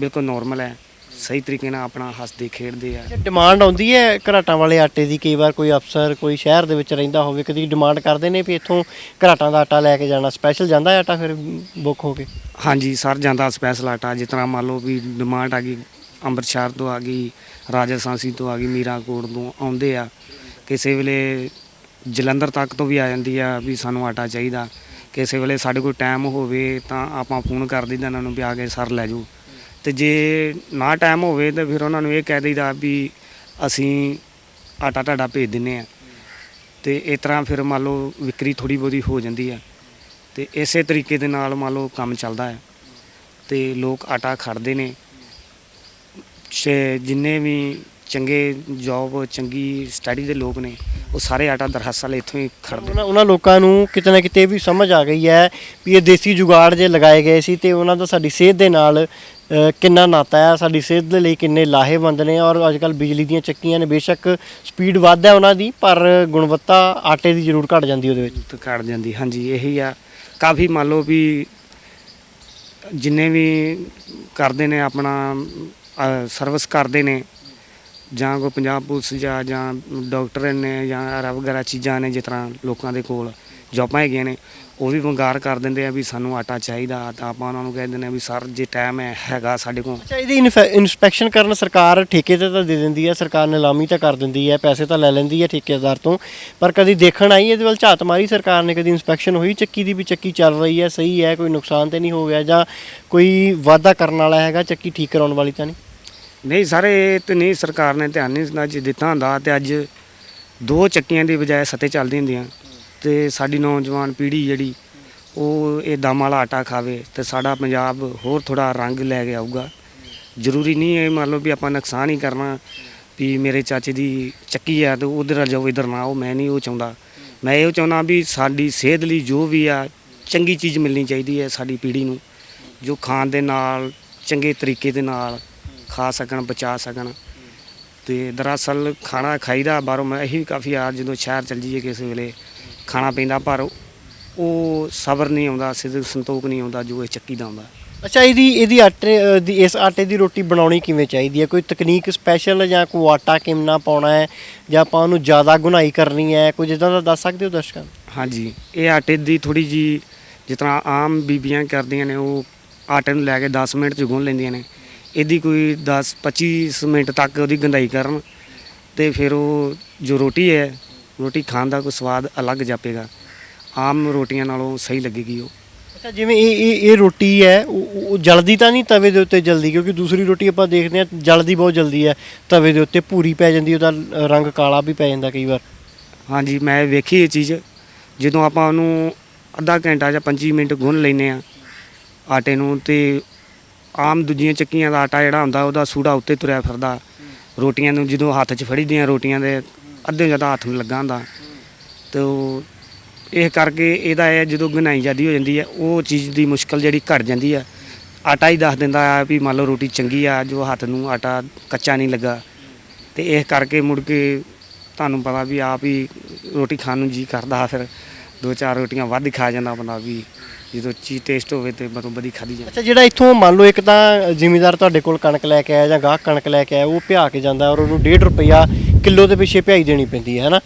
ਬਿਲਕੁਲ ਨਾਰਮਲ ਹੈ। ਸਹੀ ਤਰੀਕੇ ਨਾਲ ਆਪਣਾ ਹੱਸਦੇ ਖੇਡਦੇ ਆ। ਡਿਮਾਂਡ ਆਉਂਦੀ ਹੈ ਘਰਾਟਾਂ ਵਾਲੇ ਆਟੇ ਦੀ ਕਈ ਵਾਰ ਕੋਈ ਅਫਸਰ ਕੋਈ ਸ਼ਹਿਰ ਦੇ ਵਿੱਚ ਰਹਿੰਦਾ ਹੋਵੇ ਕਦੀ ਡਿਮਾਂਡ ਕਰਦੇ ਨੇ ਵੀ ਇੱਥੋਂ ਘਰਾਟਾਂ ਦਾ ਆਟਾ ਲੈ ਕੇ ਜਾਣਾ ਸਪੈਸ਼ਲ ਜਾਂਦਾ ਹੈ ਆਟਾ ਫਿਰ ਬੁੱਕ ਹੋ ਕੇ? ਹਾਂਜੀ ਸਰ ਜਾਂਦਾ ਸਪੈਸ਼ਲ ਆਟਾ ਜਿਸ ਤਰ੍ਹਾਂ ਮੰਨ ਲਓ ਵੀ ਡਿਮਾਂਡ ਆ ਗਈ ਅੰਮ੍ਰਿਤਸਰ ਤੋਂ ਆ ਗਈ ਰਾਜਸਥਾਨੀ ਤੋਂ ਆ ਗਈ ਮੀਰਾਕੋਟ ਤੋਂ ਆਉਂਦੇ ਆ। ਕਿਸੇ ਵੇਲੇ ਜਲੰਧਰ ਤੱਕ ਤੋਂ ਵੀ ਆ ਜਾਂਦੀ ਆ ਵੀ ਸਾਨੂੰ ਆਟਾ ਚਾਹੀਦਾ। ਕਿਸੇ ਵੇਲੇ ਸਾਡੇ ਕੋਲ ਟਾਈਮ ਹੋਵੇ ਤਾਂ ਆਪਾਂ ਫੋਨ ਕਰ ਦਈਦਾ ਇਹਨਾਂ ਨੂੰ ਵੀ ਆ ਕੇ ਸਰ ਲੈ ਜਾਓ। ਤੇ ਜੇ ਨਾ ਟਾਈਮ ਹੋਵੇ ਤਾਂ ਫਿਰ ਉਹਨਾਂ ਨੂੰ ਇਹ ਕਹਿ ਦਈਦਾ ਵੀ ਅਸੀਂ ਆਟਾ ਤੁਹਾਡਾ ਭੇਜ ਦਿੰਨੇ ਆ। ਤੇ ਇਸ ਤਰ੍ਹਾਂ ਫਿਰ ਮੰਨ ਲਓ ਵਿਕਰੀ ਥੋੜੀ ਬਹੁਤੀ ਹੋ ਜਾਂਦੀ ਆ। ਤੇ ਇਸੇ ਤਰੀਕੇ ਦੇ ਨਾਲ ਮੰਨ ਲਓ ਕੰਮ ਚੱਲਦਾ ਹੈ ਤੇ ਲੋਕ ਆਟਾ ਖੜਦੇ ਨੇ। ਜਿੰਨੇ ਵੀ ਚੰਗੇ ਜੌਬ ਚੰਗੀ ਸਟੱਡੀ ਦੇ ਲੋਕ ਨੇ ਉਹ ਸਾਰੇ ਆਟਾ ਦਰਹਸਲ ਇੱਥੋਂ ਹੀ ਖੜਦੇ ਉਹਨਾਂ ਉਹਨਾਂ ਲੋਕਾਂ ਨੂੰ ਕਿਤੇ ਨਾ ਕਿਤੇ ਇਹ ਵੀ ਸਮਝ ਆ ਗਈ ਹੈ ਵੀ ਇਹ ਦੇਸੀ ਜੁਗਾੜ ਜੇ ਲਗਾਏ ਗਏ ਸੀ ਤੇ ਉਹਨਾਂ ਦਾ ਸਾਡੀ ਸਿਹਤ ਦੇ ਨਾਲ ਅ, ਕਿੰਨਾ ਨਾਤਾ ਹੈ ਸਾਡੀ ਸਿਹਤ ਦੇ ਲਈ ਕਿੰਨੇ ਲਾਹੇਵੰਦ ਨੇ ਔਰ ਅੱਜ ਕੱਲ ਬਿਜਲੀ ਦੀਆਂ ਚੱਕੀਆਂ ਨੇ ਬੇਸ਼ੱਕ ਸਪੀਡ ਵੱਧ ਹੈ ਉਹਨਾਂ ਦੀ ਪਰ ਗੁਣਵੱਤਾ ਆਟੇ ਦੀ ਜ਼ਰੂਰ ਘਟ ਜਾਂਦੀ ਉਹਦੇ ਵਿੱਚ। ਤੇ ਜਾਂਦੀ ਹਾਂਜੀ ਇਹੀ ਆ। ਕਾਫੀ ਮੰਨ ਲਓ ਵੀ ਜਿੰਨੇ ਵੀ ਕਰਦੇ ਨੇ ਆਪਣਾ ਸਰਵਿਸ ਕਰਦੇ ਨੇ ਜਾਂ ਕੋਈ ਪੰਜਾਬ ਪੁਲਿਸ ਜਾਂ ਜਾਂ ਡਾਕਟਰ ਨੇ ਜਾਂ ਆਰਾ ਵਗੈਰਾ ਚੀਜ਼ਾਂ ਨੇ ਜਿਸ ਤਰ੍ਹਾਂ ਲੋਕਾਂ ਦੇ ਕੋਲ ਜੋਬਾਂ ਹੈਗੀਆਂ ਨੇ, ਉਹ ਵੀ ਵੰਗਾਰ ਕਰ ਦਿੰਦੇ ਆ ਵੀ ਸਾਨੂੰ ਆਟਾ ਚਾਹੀਦਾ, ਤਾਂ ਆਪਾਂ ਉਹਨਾਂ ਨੂੰ ਕਹਿ ਦਿੰਦੇ ਆ ਵੀ ਸਰ ਜੇ ਟਾਈਮ ਹੈ, ਹੈਗਾ ਸਾਡੇ ਕੋਲ। ਅੱਛਾ ਇਹਦੀ ਇਨਸਪੈਕਸ਼ਨ ਕਰਨ ਸਰਕਾਰ ਠੇਕੇ ਤੇ ਤਾਂ ਦੇ ਦਿੰਦੀ ਹੈ ਸਰਕਾਰ ਨਿਲਾਮੀ ਤਾਂ ਕਰ ਦਿੰਦੀ ਹੈ ਪੈਸੇ ਤਾਂ ਲੈ ਲੈਂਦੀ ਹੈ ਠੇਕੇਦਾਰ ਤੋਂ, ਪਰ ਕਦੀ ਦੇਖਣ ਆਈ ਇਹਦੇ ਵੱਲ ਝਾਤ ਮਾਰੀ ਸਰਕਾਰ ਨੇ, ਕਦੀ ਇਨਸਪੈਕਸ਼ਨ ਹੋਈ ਚੱਕੀ ਦੀ ਵੀ ਚੱਕੀ ਚੱਲ ਰਹੀ ਹੈ ਸਹੀ ਹੈ, ਕੋਈ ਨੁਕਸਾਨ ਤੇ ਨਹੀਂ ਹੋ ਗਿਆ ਜਾਂ ਕੋਈ ਵਾਅਦਾ ਕਰਨ ਵਾਲਾ ਹੈਗਾ ਚੱਕੀ ਠੀਕ ਕਰਾਉਣ ਵਾਲੀ ਤਾਂ ਨਹੀਂ? ਨਹੀਂ ਸਰ, ਇਹ ਤੇ ਨਹੀਂ ਸਰਕਾਰ ਨੇ ਧਿਆਨ ਨਹੀਂ ਦਿੱਤਾ ਜੇ ਦਿੱਤਾ ਹੁੰਦਾ ਤੇ ਅੱਜ ਦੋ ਚੱਕੀਆਂ ਦੀ ਬਜਾਏ ਸੱਤੇ ਚੱਲਦੀ ਹੁੰਦੀਆਂ। ਤੇ ਸਾਡੀ ਨੌਜਵਾਨ ਪੀੜ੍ਹੀ ਜਿਹੜੀ, ਉਹ ਇਹ ਦਮ ਵਾਲਾ ਆਟਾ ਖਾਵੇ ਤੇ ਸਾਡਾ ਪੰਜਾਬ ਹੋਰ ਥੋੜਾ ਰੰਗ ਲੈ ਕੇ ਆਊਗਾ। ਜ਼ਰੂਰੀ ਨਹੀਂ ਹੈ ਮੰਨ ਲਓ ਵੀ ਆਪਾਂ ਨੁਕਸਾਨ ਹੀ ਕਰਨਾ ਵੀ ਮੇਰੇ ਚਾਚੇ ਦੀ ਚੱਕੀ ਆ ਤੇ ਉਧਰ ਜਾਓ, ਇਧਰ ਨਾ ਆਓ, ਮੈਂ ਨਹੀਂ ਉਹ ਚਾਹੁੰਦਾ। ਮੈਂ ਇਹ ਚਾਹੁੰਦਾ ਵੀ ਸਾਡੀ ਸਿਹਤ ਲਈ ਜੋ ਵੀ ਆ, ਚੰਗੀ ਚੀਜ਼ ਮਿਲਣੀ ਚਾਹੀਦੀ ਹੈ ਸਾਡੀ ਪੀੜ੍ਹੀ ਨੂੰ, ਜੋ ਖਾਣ ਦੇ ਨਾਲ, ਚੰਗੇ ਤਰੀਕੇ ਦੇ ਨਾਲ ਖਾ ਸਕਣ ਬਚਾ ਸਕਣ। ਤੇ ਦਰਅਸਲ ਖਾਣਾ ਖਾਈਦਾ ਬਾਹਰੋਂ ਮੈਂ ਇਹੀ ਕਾਫੀ ਆ ਜਦੋਂ ਸ਼ਹਿਰ ਚੱਲ ਜਾਈਏ ਕਿਸੇ ਵੇਲੇ ਖਾਣਾ ਪੈਂਦਾ ਪਰ ਉਹ ਸਬਰ ਨਹੀਂ ਆਉਂਦਾ ਸਿੱਧ ਸੰਤੋਖ ਨਹੀਂ ਆਉਂਦਾ ਜੋ ਇਹ ਚੱਕੀ ਦਾ ਆਉਂਦਾ। ਅੱਛਾ ਇਹਦੀ ਇਹਦੀ ਆਟੇ ਦੀ ਇਸ ਆਟੇ ਦੀ ਰੋਟੀ ਬਣਾਉਣੀ ਕਿਵੇਂ ਚਾਹੀਦੀ ਹੈ? ਕੋਈ ਤਕਨੀਕ ਸਪੈਸ਼ਲ ਜਾਂ ਕੋਈ ਆਟਾ ਕਿੰਨਾ ਪਾਉਣਾ ਹੈ ਜਾਂ ਆਪਾਂ ਉਹਨੂੰ ਜ਼ਿਆਦਾ ਗੁਨਾਈ ਕਰਨੀ ਹੈ? ਕੋਈ ਜਿੱਦਾਂ ਦਾ ਦੱਸ ਸਕਦੇ ਹੋ ਦਰਸ਼ਕਾਂ ਹਾਂਜੀ ਇਹ ਆਟੇ ਦੀ ਥੋੜੀ ਜੀ ਤਰ੍ਹਾਂ ਆਮ ਬੀਬੀਆਂ ਕਰਦੀਆਂ ਨੇ ਉਹ ਆਟੇ ਨੂੰ ਲੈ ਕੇ 10 ਮਿੰਟ ਚ ਗੁੰਨ ਲੈਂਦੀਆਂ ਨੇ। ਇਹਦੀ ਕੋਈ 10 25 ਮਿੰਟ ਤੱਕ ਉਹਦੀ ਗੰਧਾਈ ਕਰਨ ਤੇ ਫਿਰ ਉਹ ਜੋ ਰੋਟੀ ਹੈ ਰੋਟੀ ਖਾਣ ਦਾ ਕੋਈ ਸਵਾਦ ਅਲੱਗ ਜਾਪੇਗਾ। ਆਮ ਰੋਟੀਆਂ ਨਾਲੋਂ ਸਹੀ ਲੱਗੇਗੀ ਉਹ। ਅੱਛਾ ਜਿਵੇਂ ਇਹ ਇਹ ਇਹ ਰੋਟੀ ਹੈ ਉਹ ਉਹ ਜਲਦੀ ਤਾਂ ਨਹੀਂ ਤਵੇ ਦੇ ਉੱਤੇ ਜਲਦੀ ਕਿਉਂਕਿ ਦੂਸਰੀ ਰੋਟੀ ਆਪਾਂ ਦੇਖਦੇ ਹਾਂ ਜਲਦੀ ਬਹੁਤ ਜਲਦੀ ਹੈ ਤਵੇ ਦੇ ਉੱਤੇ ਭੂਰੀ ਪੈ ਜਾਂਦੀ ਉਹਦਾ ਰੰਗ ਕਾਲਾ ਵੀ ਪੈ ਜਾਂਦਾ ਕਈ ਵਾਰ। ਹਾਂਜੀ ਮੈਂ ਵੇਖੀ ਇਹ ਚੀਜ਼ ਜਦੋਂ ਆਪਾਂ ਉਹਨੂੰ ਅੱਧਾ ਘੰਟਾ ਜਾਂ 25 ਮਿੰਟ ਗੁੰਨ ਲੈਨੇ ਆ ਆਟੇ ਨੂੰ ਤੇ ਆਮ ਦੂਜੀਆਂ ਚੱਕੀਆਂ ਦਾ ਆਟਾ ਜਿਹੜਾ ਹੁੰਦਾ, ਉਹਦਾ ਸੂੜਾ ਉੱਤੇ ਤੁਰਿਆ ਫਿਰਦਾ। ਰੋਟੀਆਂ ਨੂੰ ਜਦੋਂ ਹੱਥ 'ਚ ਫੜੀਦੀਆਂ ਰੋਟੀਆਂ ਦੇ, ਅੱਧੇ ਜ਼ਿਆਦਾ ਹੱਥ ਨੂੰ ਲੱਗਾ ਹੁੰਦਾ। ਤੇ ਉਹ ਇਹ ਕਰਕੇ ਇਹਦਾ ਇਹ ਜਦੋਂ ਗੁਨਾਈ ਜਾਂਦੀ ਹੋ ਜਾਂਦੀ ਹੈ, ਉਹ ਚੀਜ਼ ਦੀ ਮੁਸ਼ਕਲ ਜਿਹੜੀ ਘਟ ਜਾਂਦੀ ਆ ਆਟਾ ਹੀ ਦੱਸ ਦਿੰਦਾ ਆ ਵੀ ਮੰਨ ਲਓ ਰੋਟੀ ਚੰਗੀ ਆ, ਜੋ ਹੱਥ ਨੂੰ ਆਟਾ ਕੱਚਾ ਨਹੀਂ ਲੱਗਾ। ਤੇ ਇਹ ਕਰਕੇ ਮੁੜ ਕੇ ਤੁਹਾਨੂੰ ਪਤਾ ਵੀ ਆਪ ਹੀ ਰੋਟੀ ਖਾਣ ਨੂੰ ਜੀ ਕਰਦਾ ਫਿਰ। ਦੋ ਚਾਰ ਰੋਟੀਆਂ ਵੱਧ ਹੀ ਖਾ ਜਾਂਦਾ ਬੰਦਾ ਵੀ। ਜਦੋਂ ਚੀਜ਼ ਟੇਸਟ ਹੋਵੇ ਤੇ ਮਤਲਬ ਵਧੀ ਖਾਦੀ ਜਾਂਦੀ ਅੱਛਾ ਜਿਹੜਾ ਇੱਥੋਂ ਮੰਨ ਲਓ ਇੱਕ ਤਾਂ ਜ਼ਿਮੀਦਾਰ ਤੁਹਾਡੇ ਕੋਲ ਕਣਕ ਲੈ ਕੇ ਆਇਆ ਜਾਂ ਗਾਹਕ ਕਣਕ ਲੈ ਕੇ ਆਇਆ ਉਹ ਭਿਆ ਕੇ ਜਾਂਦਾ ਔਰ ਉਹਨੂੰ 1.5 ਰੁਪਈਆ ਕਿਲੋ ਦੇ ਪਿੱਛੇ ਭਿਆਈ ਦੇਣੀ ਪੈਂਦੀ ਹੈ ਹੈਨਾ?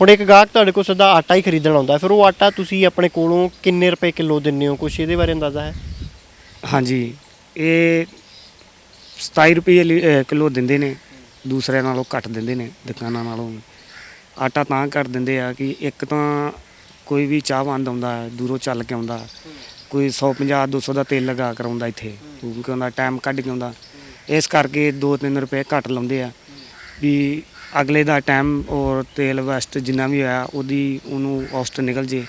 ਹੁਣ ਇੱਕ ਗਾਹਕ ਤੁਹਾਡੇ ਕੋਲ ਸਿੱਧਾ ਆਟਾ ਹੀ ਖਰੀਦਣ ਆਉਂਦਾ ਫਿਰ ਉਹ ਆਟਾ ਤੁਸੀਂ ਆਪਣੇ ਕੋਲੋਂ ਕਿੰਨੇ ਰੁਪਏ ਕਿਲੋ ਦਿੰਦੇ ਹੋ? ਕੁਛ ਇਹਦੇ ਬਾਰੇ ਅੰਦਾਜ਼ਾ ਹੈ? ਹਾਂਜੀ ਇਹ 27 ਰੁਪਏ ਕਿਲੋ ਦਿੰਦੇ ਨੇ ਦੂਸਰਿਆਂ ਨਾਲੋਂ ਘੱਟ ਦਿੰਦੇ ਨੇ ਦੁਕਾਨਾਂ ਨਾਲੋਂ ਆਟਾ ਤਾਂ ਘੱਟ ਦਿੰਦੇ ਆ ਕਿ ਇੱਕ ਤਾਂ ਕੋਈ ਵੀ ਚਾਹਵਾਨ ਆਉਂਦਾ ਹੈ, ਦੂਰੋਂ ਚੱਲ ਕੇ ਆਉਂਦਾ ਕੋਈ 150 200 ਦਾ ਤੇਲ ਲਗਾ ਕਰ ਆਉਂਦਾ ਇੱਥੇ ਕਿਉਂਕਿ ਉਹਦਾ ਟਾਈਮ ਕੱਢ ਕੇ ਆਉਂਦਾ। ਇਸ ਕਰਕੇ 2-3 ਰੁਪਏ ਘੱਟ ਲਾਉਂਦੇ ਆ ਵੀ ਅਗਲੇ ਦਾ ਟਾਈਮ ਔਰ ਤੇਲ ਵੈਸਟ ਜਿੰਨਾ ਵੀ ਹੋਇਆ ਉਹਦੀ ਉਹਨੂੰ ਔਸਤ ਨਿਕਲ ਜੇ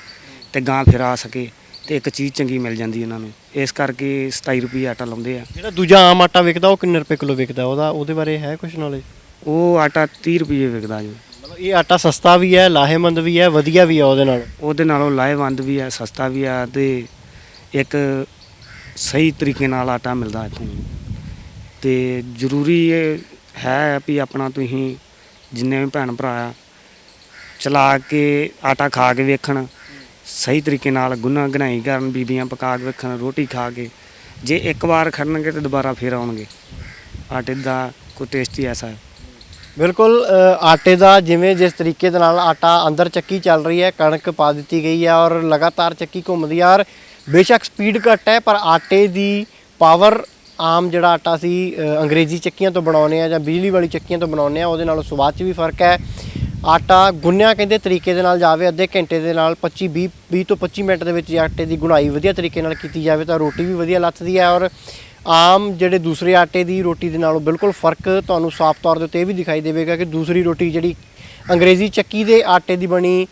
ਤੇ ਗਾਂ ਫਿਰ ਆ ਸਕੇ ਤੇ ਇੱਕ ਚੀਜ਼ ਚੰਗੀ ਮਿਲ ਜਾਂਦੀ ਇਹਨਾਂ ਨੂੰ। ਇਸ ਕਰਕੇ 27 ਰੁਪਏ ਆਟਾ ਲਾਉਂਦੇ ਆ। ਜਿਹੜਾ ਦੂਜਾ ਆਮ ਆਟਾ ਵਿਕਦਾ ਉਹ ਕਿੰਨੇ ਰੁਪਏ ਕਿਲੋ ਵਿਕਦਾ? ਉਹਦਾ ਉਹਦੇ ਬਾਰੇ ਹੈ ਕੁਛ ਨੌਲੇਜ ਉਹ ਆਟਾ 30 ਰੁਪਏ ਵਿਕਦਾ ਜੀ। ਇਹ ਆਟਾ ਸਸਤਾ ਵੀ ਹੈ ਲਾਹੇਮੰਦ ਵੀ ਹੈ, ਵਧੀਆ ਵੀ ਹੈ ਉਹਦੇ ਨਾਲ। ਉਹਦੇ ਨਾਲੋਂ ਲਾਹੇਵੰਦ ਵੀ ਹੈ, ਸਸਤਾ ਵੀ ਆ ਤੇ ਇੱਕ ਸਹੀ ਤਰੀਕੇ ਨਾਲ ਆਟਾ ਮਿਲਦਾ ਇੱਥੋਂ। ਤੇ ਜ਼ਰੂਰੀ ਇਹ ਹੈ ਵੀ ਆਪਣਾ ਤੁਸੀਂ ਜਿੰਨੇ ਵੀ ਭੈਣ ਭਰਾ ਆ, ਚਲਾ ਕੇ ਆਟਾ ਖਾ ਕੇ ਵੇਖਣ, ਸਹੀ ਤਰੀਕੇ ਨਾਲ ਗੁੰਨਾ ਗਣਾਈ ਕਰਨ, ਬੀਬੀਆਂ ਪਕਾ ਕੇ ਵੇਖਣ, ਰੋਟੀ ਖਾ ਕੇ। ਜੇ ਇੱਕ ਵਾਰ ਖੜਨਗੇ ਤੇ ਦੁਬਾਰਾ ਫੇਰ ਆਉਣਗੇ। ਆਟੇ ਦਾ ਕੋਈ ਟੇਸਟ ਹੀ ਐਸਾ ਹੈ। ਬਿਲਕੁਲ ਆਟੇ ਦਾ ਜਿਵੇਂ ਜਿਸ ਤਰੀਕੇ ਦੇ ਨਾਲ ਆਟਾ ਅੰਦਰ ਚੱਕੀ ਚੱਲ ਰਹੀ ਹੈ, ਕਣਕ ਪਾ ਦਿੱਤੀ ਗਈ ਹੈ ਔਰ ਲਗਾਤਾਰ ਚੱਕੀ ਘੁੰਮਦੀ ਹੈ ਔਰ ਬੇਸ਼ੱਕ ਸਪੀਡ ਘੱਟ ਹੈ, ਪਰ ਆਟੇ ਦੀ ਪਾਵਰ ਆਮ ਜਿਹੜਾ ਆਟਾ ਸੀ ਅੰਗਰੇਜ਼ੀ ਚੱਕੀਆਂ ਤੋਂ ਬਣਾਉਂਦੇ ਆ ਜਾਂ ਬਿਜਲੀ ਵਾਲੀ ਚੱਕੀਆਂ ਤੋਂ ਬਣਾਉਂਦੇ ਆ ਉਹਦੇ ਨਾਲੋਂ ਸਵਾਦ 'ਚ ਵੀ ਫ਼ਰਕ ਹੈ। ਆਟਾ ਗੁੰਨਿਆ ਕਹਿੰਦੇ ਤਰੀਕੇ ਦੇ ਨਾਲ ਜਾਵੇ, ਅੱਧੇ ਘੰਟੇ ਦੇ ਨਾਲ 25 20 20 ਤੋਂ 25 ਮਿੰਟ ਦੇ ਵਿੱਚ ਆਟੇ ਦੀ ਗੁਣਾਈ ਵਧੀਆ ਤਰੀਕੇ ਨਾਲ ਕੀਤੀ ਜਾਵੇ ਤਾਂ ਰੋਟੀ ਵੀ ਵਧੀਆ ਲੱਥਦੀ ਹੈ ਔਰ ਆਮ ਜਿਹੜੇ ਦੂਸਰੇ ਆਟੇ ਦੀ ਰੋਟੀ ਦੇ ਨਾਲੋਂ ਬਿਲਕੁਲ ਫ਼ਰਕ ਤੁਹਾਨੂੰ ਸਾਫ਼ ਤੌਰ ਦੇ ਉੱਤੇ ਇਹ ਵੀ ਦਿਖਾਈ ਦੇਵੇਗਾ ਕਿ ਦੂਸਰੀ ਰੋਟੀ ਜਿਹੜੀ ਅੰਗਰੇਜ਼ੀ ਚੱਕੀ ਦੇ ਆਟੇ ਦੀ ਬਣੀ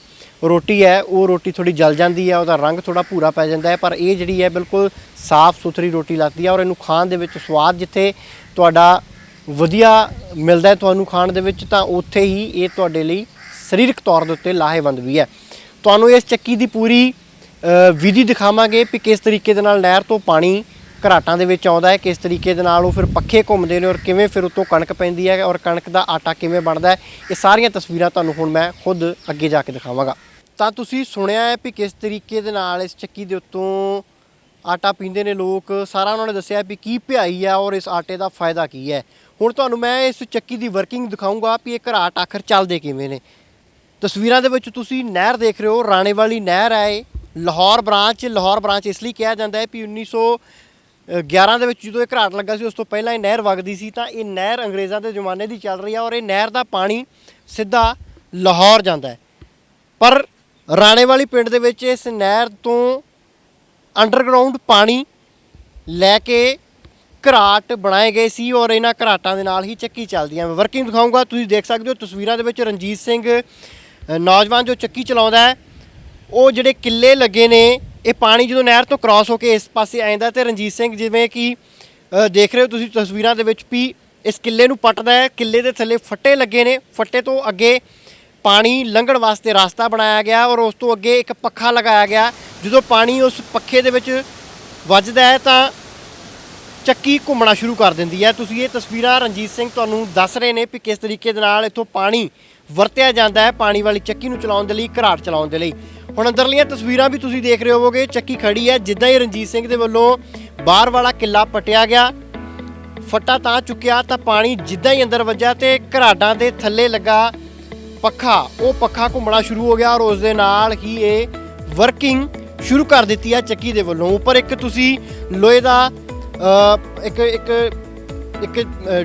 ਰੋਟੀ ਹੈ, ਉਹ ਰੋਟੀ ਥੋੜੀ ਜਲ ਜਾਂਦੀ ਹੈ, ਉਹਦਾ ਰੰਗ ਥੋੜਾ ਭੂਰਾ ਪੈ ਜਾਂਦਾ ਹੈ, ਪਰ ਇਹ ਜਿਹੜੀ ਹੈ ਬਿਲਕੁਲ ਸਾਫ਼ ਸੁਥਰੀ ਰੋਟੀ ਲੱਗਦੀ ਹੈ ਔਰ ਇਹਨੂੰ ਖਾਣ ਦੇ ਵਿੱਚ ਸਵਾਦ ਜਿੱਥੇ ਤੁਹਾਡਾ ਵਧੀਆ ਮਿਲਦਾ ਤੁਹਾਨੂੰ ਖਾਣ ਦੇ ਵਿੱਚ, ਤਾਂ ਉੱਥੇ ਹੀ ਇਹ ਤੁਹਾਡੇ ਲਈ ਸਰੀਰਕ ਤੌਰ ਦੇ ਉੱਤੇ ਲਾਹੇਵੰਦ ਵੀ ਹੈ। ਤੁਹਾਨੂੰ ਇਸ ਚੱਕੀ ਦੀ ਪੂਰੀ ਵਿਧੀ ਦਿਖਾਵਾਂਗੇ ਕਿ ਕਿਸ ਤਰੀਕੇ ਦੇ ਨਾਲ ਨਹਿਰ ਤੋਂ ਪਾਣੀ ਘਰਾਟਾਂ ਦੇ ਵਿੱਚ ਆਉਂਦਾ ਹੈ, ਕਿਸ ਤਰੀਕੇ ਦੇ ਨਾਲ ਉਹ ਫਿਰ ਪੱਖੇ ਘੁੰਮਦੇ ਨੇ ਔਰ ਕਿਵੇਂ ਫਿਰ ਉਤੋਂ ਕਣਕ ਪੈਂਦੀ ਹੈ ਔਰ ਕਣਕ ਦਾ ਆਟਾ ਕਿਵੇਂ ਬਣਦਾ ਇਹ ਸਾਰੀਆਂ ਤਸਵੀਰਾਂ ਤੁਹਾਨੂੰ ਹੁਣ ਮੈਂ ਖੁਦ ਅੱਗੇ ਜਾ ਕੇ ਦਿਖਾਵਾਂਗਾ। ਤਾਂ ਤੁਸੀਂ ਸੁਣਿਆ ਹੈ ਵੀ ਕਿਸ ਤਰੀਕੇ ਦੇ ਨਾਲ ਇਸ ਚੱਕੀ ਦੇ ਉੱਤੋਂ ਆਟਾ ਪੀਂਦੇ ਨੇ ਲੋਕ, ਸਾਰਾ ਉਹਨਾਂ ਨੇ ਦੱਸਿਆ ਵੀ ਕੀ ਭਿਆਈ ਆ ਔਰ ਇਸ ਆਟੇ ਦਾ ਫਾਇਦਾ ਕੀ ਹੈ। ਹੁਣ ਤੁਹਾਨੂੰ ਮੈਂ ਇਸ ਚੱਕੀ ਦੀ ਵਰਕਿੰਗ ਦਿਖਾਉਂਗਾ ਵੀ ਇਹ ਘਰਾਟ ਆਖਰ ਚੱਲਦੇ ਕਿਵੇਂ ਨੇ। ਤਸਵੀਰਾਂ ਦੇ ਵਿੱਚ ਤੁਸੀਂ ਨਹਿਰ ਦੇਖ ਰਹੇ ਹੋ ਰਾਣੇ ਵਾਲੀ ਨਹਿਰ ਹੈ ਲਾਹੌਰ ਬ੍ਰਾਂਚ ਲਾਹੌਰ ਬ੍ਰਾਂਚ ਇਸ ਲਈ ਕਿਹਾ ਜਾਂਦਾ ਹੈ ਕਿ 1900 11 ਦੇ ਵਿੱਚ ਜਦੋਂ ਇਹ ਘਰਾਟ ਲੱਗਾ ਸੀ, ਉਸ ਤੋਂ ਪਹਿਲਾਂ ਇਹ ਨਹਿਰ ਵਗਦੀ ਸੀ, ਤਾਂ ਇਹ ਨਹਿਰ ਅੰਗਰੇਜ਼ਾਂ ਦੇ ਜ਼ਮਾਨੇ ਦੀ ਚੱਲ ਰਹੀ ਆ ਔਰ ਇਹ ਨਹਿਰ ਦਾ ਪਾਣੀ ਸਿੱਧਾ ਲਾਹੌਰ ਜਾਂਦਾ ਹੈ। ਪਰ ਰਾਣੇਵਾਲੀ ਪਿੰਡ ਦੇ ਵਿੱਚ ਇਸ ਨਹਿਰ ਤੋਂ ਅੰਡਰਗਰਾਉਂਡ ਪਾਣੀ ਲੈ ਕੇ ਘਰਾਟ ਬਣਾਏ ਗਏ ਸੀ ਔਰ ਇਹਨਾਂ ਘਰਾਟਾਂ ਦੇ ਨਾਲ ਹੀ ਚੱਕੀ ਚੱਲਦੀ ਹੈ ਮੈਂ ਵਰਕਿੰਗ ਦਿਖਾਉਂਗਾ ਤੁਸੀਂ ਦੇਖ ਸਕਦੇ ਹੋ ਤਸਵੀਰਾਂ ਦੇ ਵਿੱਚ ਰਣਜੀਤ ਸਿੰਘ ਨੌਜਵਾਨ ਜੋ ਚੱਕੀ ਚਲਾਉਂਦਾ ਹੈ, ਉਹ ਜਿਹੜੇ ਕਿੱਲੇ ਲੱਗੇ ਨੇ ਇਹ ਪਾਣੀ ਜਦੋਂ ਨਹਿਰ ਤੋਂ ਕ੍ਰਾਸ ਹੋ ਕੇ ਇਸ ਪਾਸੇ ਆਉਂਦਾ ਤੇ ਰਣਜੀਤ ਸਿੰਘ ਜਿਵੇਂ ਕਿ ਦੇਖ ਰਹੇ ਹੋ ਤੁਸੀਂ ਤਸਵੀਰਾਂ ਦੇ ਵਿੱਚ ਵੀ ਇਸ ਕਿੱਲੇ ਨੂੰ ਪੱਟਦਾ ਹੈ। ਕਿੱਲੇ ਦੇ ਥੱਲੇ ਫੱਟੇ ਲੱਗੇ ਨੇ। ਫੱਟੇ ਤੋਂ ਅੱਗੇ ਪਾਣੀ ਲੰਘਣ ਵਾਸਤੇ ਰਸਤਾ ਬਣਾਇਆ ਗਿਆ ਔਰ ਉਸ ਤੋਂ ਅੱਗੇ ਇੱਕ ਪੱਖਾ ਲਗਾਇਆ ਗਿਆ। ਜਦੋਂ ਪਾਣੀ ਉਸ ਪੱਖੇ ਦੇ ਵਿੱਚ ਵੱਜਦਾ ਹੈ ਤਾਂ ਚੱਕੀ ਘੁੰਮਣਾ ਸ਼ੁਰੂ ਕਰ ਦਿੰਦੀ ਹੈ। ਤੁਸੀਂ ਇਹ ਤਸਵੀਰਾਂ ਰਣਜੀਤ ਸਿੰਘ ਤੁਹਾਨੂੰ ਦੱਸ ਰਹੇ ਨੇ ਕਿ ਕਿਸ ਤਰੀਕੇ ਦੇ ਨਾਲ ਇੱਥੋਂ ਪਾਣੀ ਵਰਤਿਆ ਜਾਂਦਾ ਹੈ, ਪਾਣੀ ਵਾਲੀ ਚੱਕੀ ਨੂੰ ਚਲਾਉਣ ਦੇ ਲਈ, ਘਰਾਟ ਚਲਾਉਣ ਦੇ ਲਈ। ਹੁਣ ਅੰਦਰਲੀਆਂ ਤਸਵੀਰਾਂ ਵੀ ਤੁਸੀਂ ਦੇਖ ਰਹੇ ਹੋਵੋਗੇ, ਚੱਕੀ ਖੜੀ ਹੈ, ਜਿੱਦਾਂ ਹੀ ਰਣਜੀਤ ਸਿੰਘ ਦੇ ਵੱਲੋਂ ਬਾਹਰ ਵਾਲਾ ਕਿੱਲਾ ਪਟਿਆ ਗਿਆ, ਫੱਟਾ ਤਾਂ ਚੁੱਕਿਆ, ਤਾਂ ਪਾਣੀ ਜਿੱਦਾਂ ਹੀ ਅੰਦਰ ਵੱਜਿਆ ਤੇ ਘਰਾਡਾਂ ਦੇ ਥੱਲੇ ਲੱਗਾ ਪੱਖਾ। ਉਹ ਪੱਖਾ ਘੁੰਮਣਾ ਸ਼ੁਰੂ ਹੋ ਗਿਆ ਔਰ ਉਸ ਦੇ ਨਾਲ ਹੀ ਇਹ ਵਰਕਿੰਗ ਸ਼ੁਰੂ ਕਰ ਦਿੱਤੀ ਹੈ ਚੱਕੀ ਦੇ ਵੱਲੋਂ। ਉੱਪਰ ਇੱਕ ਤੁਸੀਂ ਲੋਹੇ ਦਾ ਇੱਕ ਇੱਕ ਇੱਕ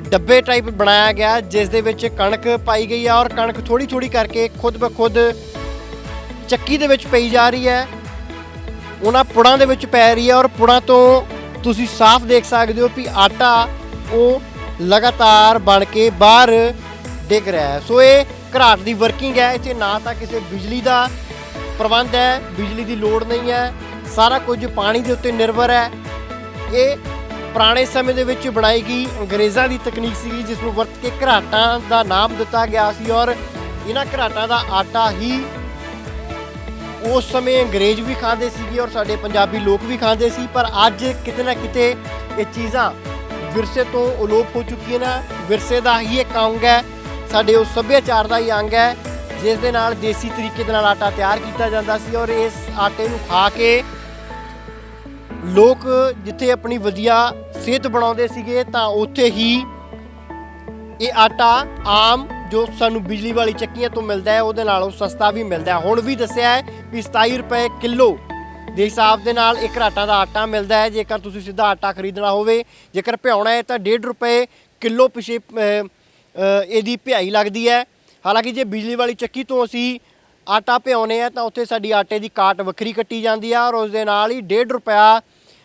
ਡੱਬੇ ਟਾਈਪ ਬਣਾਇਆ ਗਿਆ, ਜਿਸ ਦੇ ਵਿੱਚ ਕਣਕ ਪਾਈ ਗਈ ਹੈ ਔਰ ਕਣਕ ਥੋੜੀ ਥੋੜੀ ਕਰਕੇ ਖੁਦ ਬਖੁਦ ਚੱਕੀ ਦੇ ਵਿੱਚ ਪਈ ਜਾ ਰਹੀ ਹੈ। ਉਹਨਾਂ ਪੁੜਾਂ ਦੇ ਵਿੱਚ ਪੈ ਰਹੀ ਹੈ ਔਰ ਪੁੜਾਂ ਤੋਂ ਤੁਸੀਂ ਸਾਫ਼ ਦੇਖ ਸਕਦੇ ਹੋ ਕਿ ਆਟਾ ਉਹ ਲਗਾਤਾਰ ਬਣ ਕੇ ਬਾਹਰ ਡਿੱਗ ਰਿਹਾ ਹੈ। ਸੋ ਇਹ ਘਰਾਟ ਦੀ ਵਰਕਿੰਗ ਹੈ। ਇੱਥੇ ਨਾ ਤਾਂ ਕਿਸੇ ਬਿਜਲੀ ਦਾ ਪ੍ਰਬੰਧ ਹੈ, ਬਿਜਲੀ ਦੀ ਲੋੜ ਨਹੀਂ ਹੈ। ਸਾਰਾ ਕੁਝ ਪਾਣੀ ਦੇ ਉੱਤੇ ਨਿਰਭਰ ਹੈ। ਇਹ ਪੁਰਾਣੇ ਸਮੇਂ ਦੇ ਵਿੱਚ ਬਣਾਈ ਗਈ ਅੰਗਰੇਜ਼ਾਂ ਦੀ ਤਕਨੀਕ ਸੀਗੀ, ਜਿਸ ਨੂੰ ਵਰਤ ਕੇ ਘਰਾਟਾਂ ਦਾ ਨਾਮ ਦਿੱਤਾ ਗਿਆ ਸੀ ਔਰ ਇਹਨਾਂ ਘਰਾਟਾਂ ਦਾ ਆਟਾ ਹੀ ਉਸ ਸਮੇਂ ਅੰਗਰੇਜ਼ ਵੀ ਖਾਂਦੇ ਸੀਗੇ ਔਰ ਸਾਡੇ ਪੰਜਾਬੀ ਲੋਕ ਵੀ ਖਾਂਦੇ ਸੀ, ਪਰ ਅੱਜ ਕਿਤੇ ਨਾ ਕਿਤੇ ਇਹ ਚੀਜ਼ਾਂ ਵਿਰਸੇ ਤੋਂ ਅਲੋਪ ਹੋ ਚੁੱਕੀਆਂ ਨੇ। ਵਿਰਸੇ ਦਾ ਹੀ ਇੱਕ ਅੰਗ ਹੈ, ਸਾਡੇ ਉਸ ਸੱਭਿਆਚਾਰ ਦਾ ਹੀ ਅੰਗ ਹੈ, ਜਿਸ ਦੇ ਨਾਲ ਦੇਸੀ ਤਰੀਕੇ ਦੇ ਨਾਲ ਆਟਾ ਤਿਆਰ ਕੀਤਾ ਜਾਂਦਾ ਸੀ ਔਰ ਇਸ ਆਟੇ ਨੂੰ ਖਾ ਕੇ ਲੋਕ ਜਿੱਥੇ ਆਪਣੀ ਵਧੀਆ ਸਿਹਤ ਬਣਾਉਂਦੇ ਸੀਗੇ, ਤਾਂ ਉੱਥੇ ਹੀ ਇਹ ਆਟਾ ਆਮ ਜੋ ਸਾਨੂੰ ਬਿਜਲੀ ਵਾਲੀ ਚੱਕੀਆਂ ਤੋਂ ਮਿਲਦਾ ਹੈ, ਉਹਦੇ ਨਾਲੋਂ ਸਸਤਾ ਵੀ ਮਿਲਦਾ ਹੈ। ਹੁਣ ਵੀ ਦੱਸਿਆ ਹੈ ਵੀ 27 ਰੁਪਏ ਕਿਲੋ ਦੇ ਹਿਸਾਬ ਦੇ ਨਾਲ ਇੱਕ ਰਾਟਾ ਦਾ ਆਟਾ ਮਿਲਦਾ ਹੈ। ਜੇਕਰ ਤੁਸੀਂ ਸਿੱਧਾ ਆਟਾ ਖਰੀਦਣਾ ਹੋਵੇ, ਜੇਕਰ ਭਿਆਉਣਾ ਹੈ ਤਾਂ 1.5 ਰੁਪਏ ਕਿਲੋ ਪਿਛੇ ਇਹਦੀ ਭਿਆਈ ਲੱਗਦੀ ਹੈ। ਹਾਲਾਂਕਿ ਜੇ ਬਿਜਲੀ ਵਾਲੀ ਚੱਕੀ ਤੋਂ ਅਸੀਂ ਆਟਾ ਭਿਆਉਨੇ ਆ, ਤਾਂ ਉੱਥੇ ਸਾਡੀ ਆਟੇ ਦੀ ਕਾਟ ਵੱਖਰੀ ਕੱਟੀ ਜਾਂਦੀ ਆ ਔਰ ਉਸ ਦੇ ਨਾਲ ਹੀ 1.5 ਰੁਪਿਆ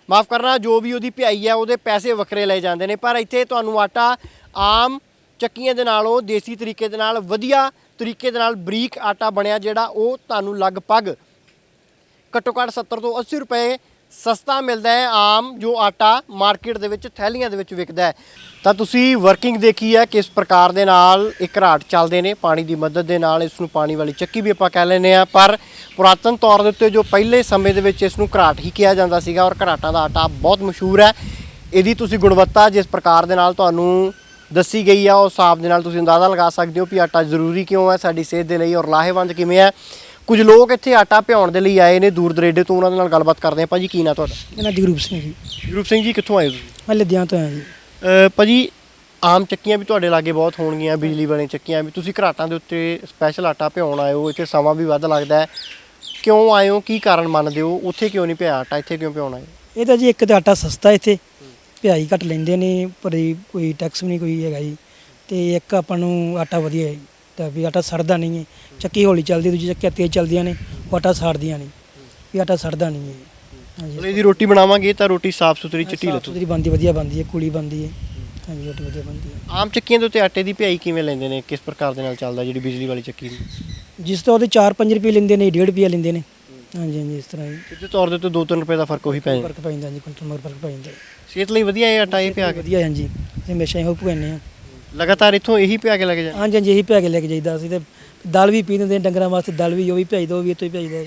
ਮਾਫ ਕਰਨਾ, ਜੋ ਵੀ ਉਹਦੀ ਭਿਆਈ ਹੈ, ਉਹਦੇ ਪੈਸੇ ਵੱਖਰੇ ਲਏ ਜਾਂਦੇ ਨੇ। ਪਰ ਇੱਥੇ ਤੁਹਾਨੂੰ ਆਟਾ ਆਮ ਚੱਕੀਆਂ ਦੇ ਨਾਲ, ਉਹ ਦੇਸੀ ਤਰੀਕੇ ਦੇ ਨਾਲ, ਵਧੀਆ ਤਰੀਕੇ ਦੇ ਨਾਲ ਬਰੀਕ ਆਟਾ ਬਣਿਆ ਜਿਹੜਾ ਉਹ ਤੁਹਾਨੂੰ ਲਗਭਗ ਘੱਟੋ ਘੱਟ 70 ਤੋਂ 80 ਰੁਪਏ ਸਸਤਾ ਮਿਲਦਾ ਹੈ ਆਮ ਜੋ ਆਟਾ ਮਾਰਕੀਟ ਦੇ ਵਿੱਚ, ਥੈਲੀਆਂ ਦੇ ਵਿੱਚ ਵਿਕਦਾ ਹੈ। ਤਾਂ ਤੁਸੀਂ ਵਰਕਿੰਗ ਦੇਖੀ ਹੈ ਕਿਸ ਪ੍ਰਕਾਰ ਦੇ ਨਾਲ ਇਹ ਘਰਾਟ ਚੱਲਦੇ ਨੇ, ਪਾਣੀ ਦੀ ਮਦਦ ਦੇ ਨਾਲ ਇਸ ਨੂੰ ਪਾਣੀ ਵਾਲੀ ਚੱਕੀ ਵੀ ਆਪਾਂ ਕਹਿ ਲੈਂਦੇ ਆ ਪਰ ਪੁਰਾਤਨ ਤੌਰ ਦੇ ਉੱਤੇ ਜੋ ਪਹਿਲੇ ਸਮੇਂ ਦੇ ਵਿੱਚ ਇਸ ਨੂੰ ਘਰਾਟ ਹੀ ਕਿਹਾ ਜਾਂਦਾ ਸੀਗਾ ਔਰ ਘਰਾਟਾਂ ਦਾ ਆਟਾ ਬਹੁਤ ਮਸ਼ਹੂਰ ਹੈ। ਇਹਦੀ ਤੁਸੀਂ ਗੁਣਵੱਤਾ ਜਿਸ ਪ੍ਰਕਾਰ ਦੇ ਨਾਲ ਤੁਹਾਨੂੰ ਦੱਸੀ ਗਈ ਆ ਉਸ ਹਿਸਾਬ ਦੇ ਨਾਲ ਤੁਸੀਂ ਅੰਦਾਜ਼ਾ ਲਗਾ ਸਕਦੇ ਹੋ ਵੀ ਆਟਾ ਜ਼ਰੂਰੀ ਕਿਉਂ ਹੈ ਸਾਡੀ ਸਿਹਤ ਦੇ ਲਈ ਔਰ ਲਾਹੇਵੰਦ ਕਿਵੇਂ ਹੈ। ਕੁਝ ਲੋਕ ਇੱਥੇ ਆਟਾ ਭਿਆਉਣ ਦੇ ਲਈ ਆਏ ਨੇ ਦੂਰ ਦਰੇਡੇ ਤੋਂ ਉਹਨਾਂ ਦੇ ਨਾਲ ਗੱਲਬਾਤ ਕਰਦੇ ਆ ਭਾਜੀ ਕੀ ਨਾਂ ਤੁਹਾਡਾ? ਮੇਰਾ ਜਗਰੂਪ ਸਿੰਘ ਜੀ। ਗੁਰੂਪ ਸਿੰਘ ਜੀ ਕਿੱਥੋਂ ਆਏ ਹੋ ਤੁਸੀਂ? ਮੈਂ ਲੁਧਿਆਣਾ ਤੋਂ ਆਇਆ ਜੀ। ਅਹ ਭਾਜੀ ਆਮ ਚੱਕੀਆਂ ਵੀ ਤੁਹਾਡੇ ਲਾਗੇ ਬਹੁਤ ਹੋਣਗੀਆਂ ਬਿਜਲੀ ਵਾਲੀਆਂ ਚੱਕੀਆਂ ਵੀ। ਤੁਸੀਂ ਘਰਾਟਾਂ ਦੇ ਉੱਤੇ ਸਪੈਸ਼ਲ ਆਟਾ ਭਿਆਉਣ ਆਏ ਹੋ ਇੱਥੇ ਸਮਾਂ ਵੀ ਵੱਧ ਲੱਗਦਾ ਹੈ। ਕਿਉਂ ਆਏ ਹੋ ਕੀ ਕਾਰਨ ਮੰਨਦੇ ਹੋ? ਉੱਥੇ ਕਿਉਂ ਨਹੀਂ ਪਿਆ ਆਟਾ ਇੱਥੇ ਕਿਉਂ ਭਿਆਉਣਾ ਹੈ? ਇਹ ਤਾਂ ਜੀ ਇੱਕ ਤਾਂ ਆਟਾ ਸਸਤਾ ਇੱਥੇ। ਪਿਆਈ ਘੱਟ ਲੈਂਦੇ ਨੇ ਪਰ ਇਹ ਕੋਈ ਟੈਕਸ ਵੀ ਨਹੀਂ ਕੋਈ ਹੈਗਾ ਜੀ। ਤੇ ਇੱਕ ਆਪਾਂ ਨੂੰ ਆਟਾ ਵਧੀਆ ਹੈ ਤਾਂ ਵੀ ਆਟਾ ਸੜਦਾ ਨਹੀਂ ਹੈ। ਚੱਕੀ ਹੌਲੀ ਚੱਲਦੀ ਦੂਜੀ ਚੱਕੀਆਂ ਤੇਜ਼ ਚੱਲਦੀਆਂ ਨੇ ਉਹ ਆਟਾ ਸੜਦੀਆਂ ਨਹੀਂ ਵੀ ਆਟਾ ਸੜਦਾ ਨਹੀਂ ਹੈ। ਹਾਂਜੀ। ਮਤਲਬ ਇਹਦੀ ਰੋਟੀ ਬਣਾਵਾਂਗੇ ਤਾਂ ਰੋਟੀ ਸਾਫ਼ ਸੁਥਰੀ ਚਿੱਟੀ ਸਾਫ਼ ਲੱਤੂ ਸੁਥਰੀ ਬਣਦੀ ਵਧੀਆ ਬਣਦੀ ਹੈ ਕੁਲੀ ਬਣਦੀ ਹੈ। ਹਾਂਜੀ ਰੋਟੀ ਵਧੀਆ ਬਣਦੀ ਹੈ। ਆਮ ਚੱਕੀਆਂ ਦੇ ਉੱਤੇ ਆਟੇ ਦੀ ਭਿਆਈ ਕਿਵੇਂ ਲੈਂਦੇ ਨੇ? ਕਿਸ ਪ੍ਰਕਾਰ ਦੇ ਨਾਲ ਚੱਲਦਾ ਜਿਹੜੀ ਬਿਜਲੀ ਵਾਲੀ ਚੱਕੀ ਦੀ ਜਿਸ ਤੋਂ ਉਹਦੇ 4-5 ਰੁਪਏ ਲੈਂਦੇ ਨੇ 1.5 ਰੁਪਏ ਲੈਂਦੇ ਨੇ। ਹਾਂਜੀ ਹਾਂਜੀ ਇਸ ਤਰ੍ਹਾਂ ਹੀ। ਸਿੱਧੇ ਤੌਰ ਦੇ ਉੱਤੇ 2-3 ਰੁਪਏ ਦਾ ਫ਼ਰਕ ਉਹੀ ਪੈ ਜਾਂਦਾ। ਫ਼ਰਕ ਪੈ ਜਾਂਦਾ ਜੀ ਕੁਇੰਟਲ ਮਗਰ ਫ਼ਰਕ ਪੈ ਜਾਂਦਾ ਸਿਹਤ ਲਈ ਵਧੀਆ ਇਹ ਆਟਾ ਇਹ ਪਿਆ ਕੇ? ਵਧੀਆ ਹਾਂਜੀ। ਅਸੀਂ ਹਮੇਸ਼ਾ ਇਹੋ ਪੁਆਨੇ ਆ ਲਗਾਤਾਰ ਇੱਥੋਂ ਇਹੀ ਪਿਆ ਕੇ ਲੱਗ ਜਾ ਹਾਂਜੀ ਹਾਂਜੀ ਇਹੀ ਪਿਆ ਕੇ ਲੈ ਕੇ ਜਾਈਦਾ। ਅਸੀਂ ਤੇ ਦਲ ਵੀ ਪੀ ਦਿੰਦੇ ਡੰਗਰਾਂ ਵਾਸਤੇ ਦਲ ਵੀ ਉਹ ਵੀ ਭੇਜ ਦੋ ਉਹ ਵੀ ਇੱਥੋਂ ਹੀ ਭੇਜਦਾ ਹੈ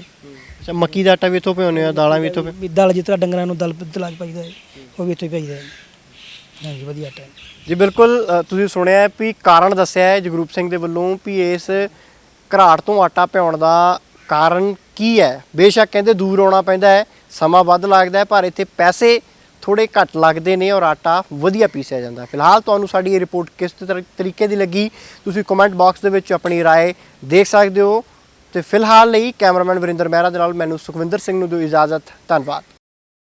ਅੱਛਾ ਮੱਕੀ ਦਾ ਆਟਾ ਵੀ ਇੱਥੋਂ ਭਿਉਂਦੇ ਆ ਦਾਲਾਂ ਵੀ ਇੱਥੋਂ ਵੀ ਦਲ ਜਿਸ ਤਰ੍ਹਾਂ ਡੰਗਰਾਂ ਨੂੰ ਦਲ ਦਲਾ ਕੇ ਪਾਈਦਾ ਹੈ ਉਹ ਵੀ ਇੱਥੋਂ ਹੀ ਭੇਜਦਾ ਹੈ। ਹਾਂਜੀ ਵਧੀਆ ਆਟਾ ਹੈ। ਜੀ ਬਿਲਕੁਲ ਅ, ਤੁਸੀਂ ਸੁਣਿਆ ਹੈ ਵੀ ਕਾਰਨ ਦੱਸਿਆ ਹੈ ਜਗਰੂਪ ਸਿੰਘ ਦੇ ਵੱਲੋਂ ਵੀ ਇਸ ਘਰਾੜ ਤੋਂ ਆਟਾ ਭਿਉਣ ਦਾ ਕਾਰਨ ਕੀ ਹੈ ਬੇਸ਼ੱਕ ਕਹਿੰਦੇ ਦੂਰ ਆਉਣਾ ਪੈਂਦਾ ਹੈ ਸਮਾਂ ਵੱਧ ਲੱਗਦਾ ਹੈ ਪਰ ਇੱਥੇ ਪੈਸੇ ਥੋੜੇ ਘੱਟ ਲੱਗਦੇ ਨੇ ਔਰ ਆਟਾ ਵਧੀਆ ਪੀਸਿਆ ਜਾਂਦਾ ਹੈ। ਫਿਲਹਾਲ ਤੁਹਾਨੂੰ ਸਾਡੀ ਇਹ ਰਿਪੋਰਟ ਕਿਸ ਤਰ- ਤਰੀਕੇ ਦੀ ਲੱਗੀ ਤੁਸੀਂ ਕਮੈਂਟ ਬਾਕਸ ਦੇ ਵਿੱਚ ਆਪਣੀ رائے ਦੇਖ ਸਕਦੇ ਹੋ ਤੇ ਫਿਲਹਾਲ ਲਈ ਕੈਮਰਾਮੈਨ ਵਰਿੰਦਰ ਮਹਿਰਾ ਦੇ ਨਾਲ ਮੈਨੂੰ ਸੁਖਵਿੰਦਰ ਸਿੰਘ ਨੂੰ ਦਿਓ ਇਜਾਜ਼ਤ ਧੰਨਵਾਦ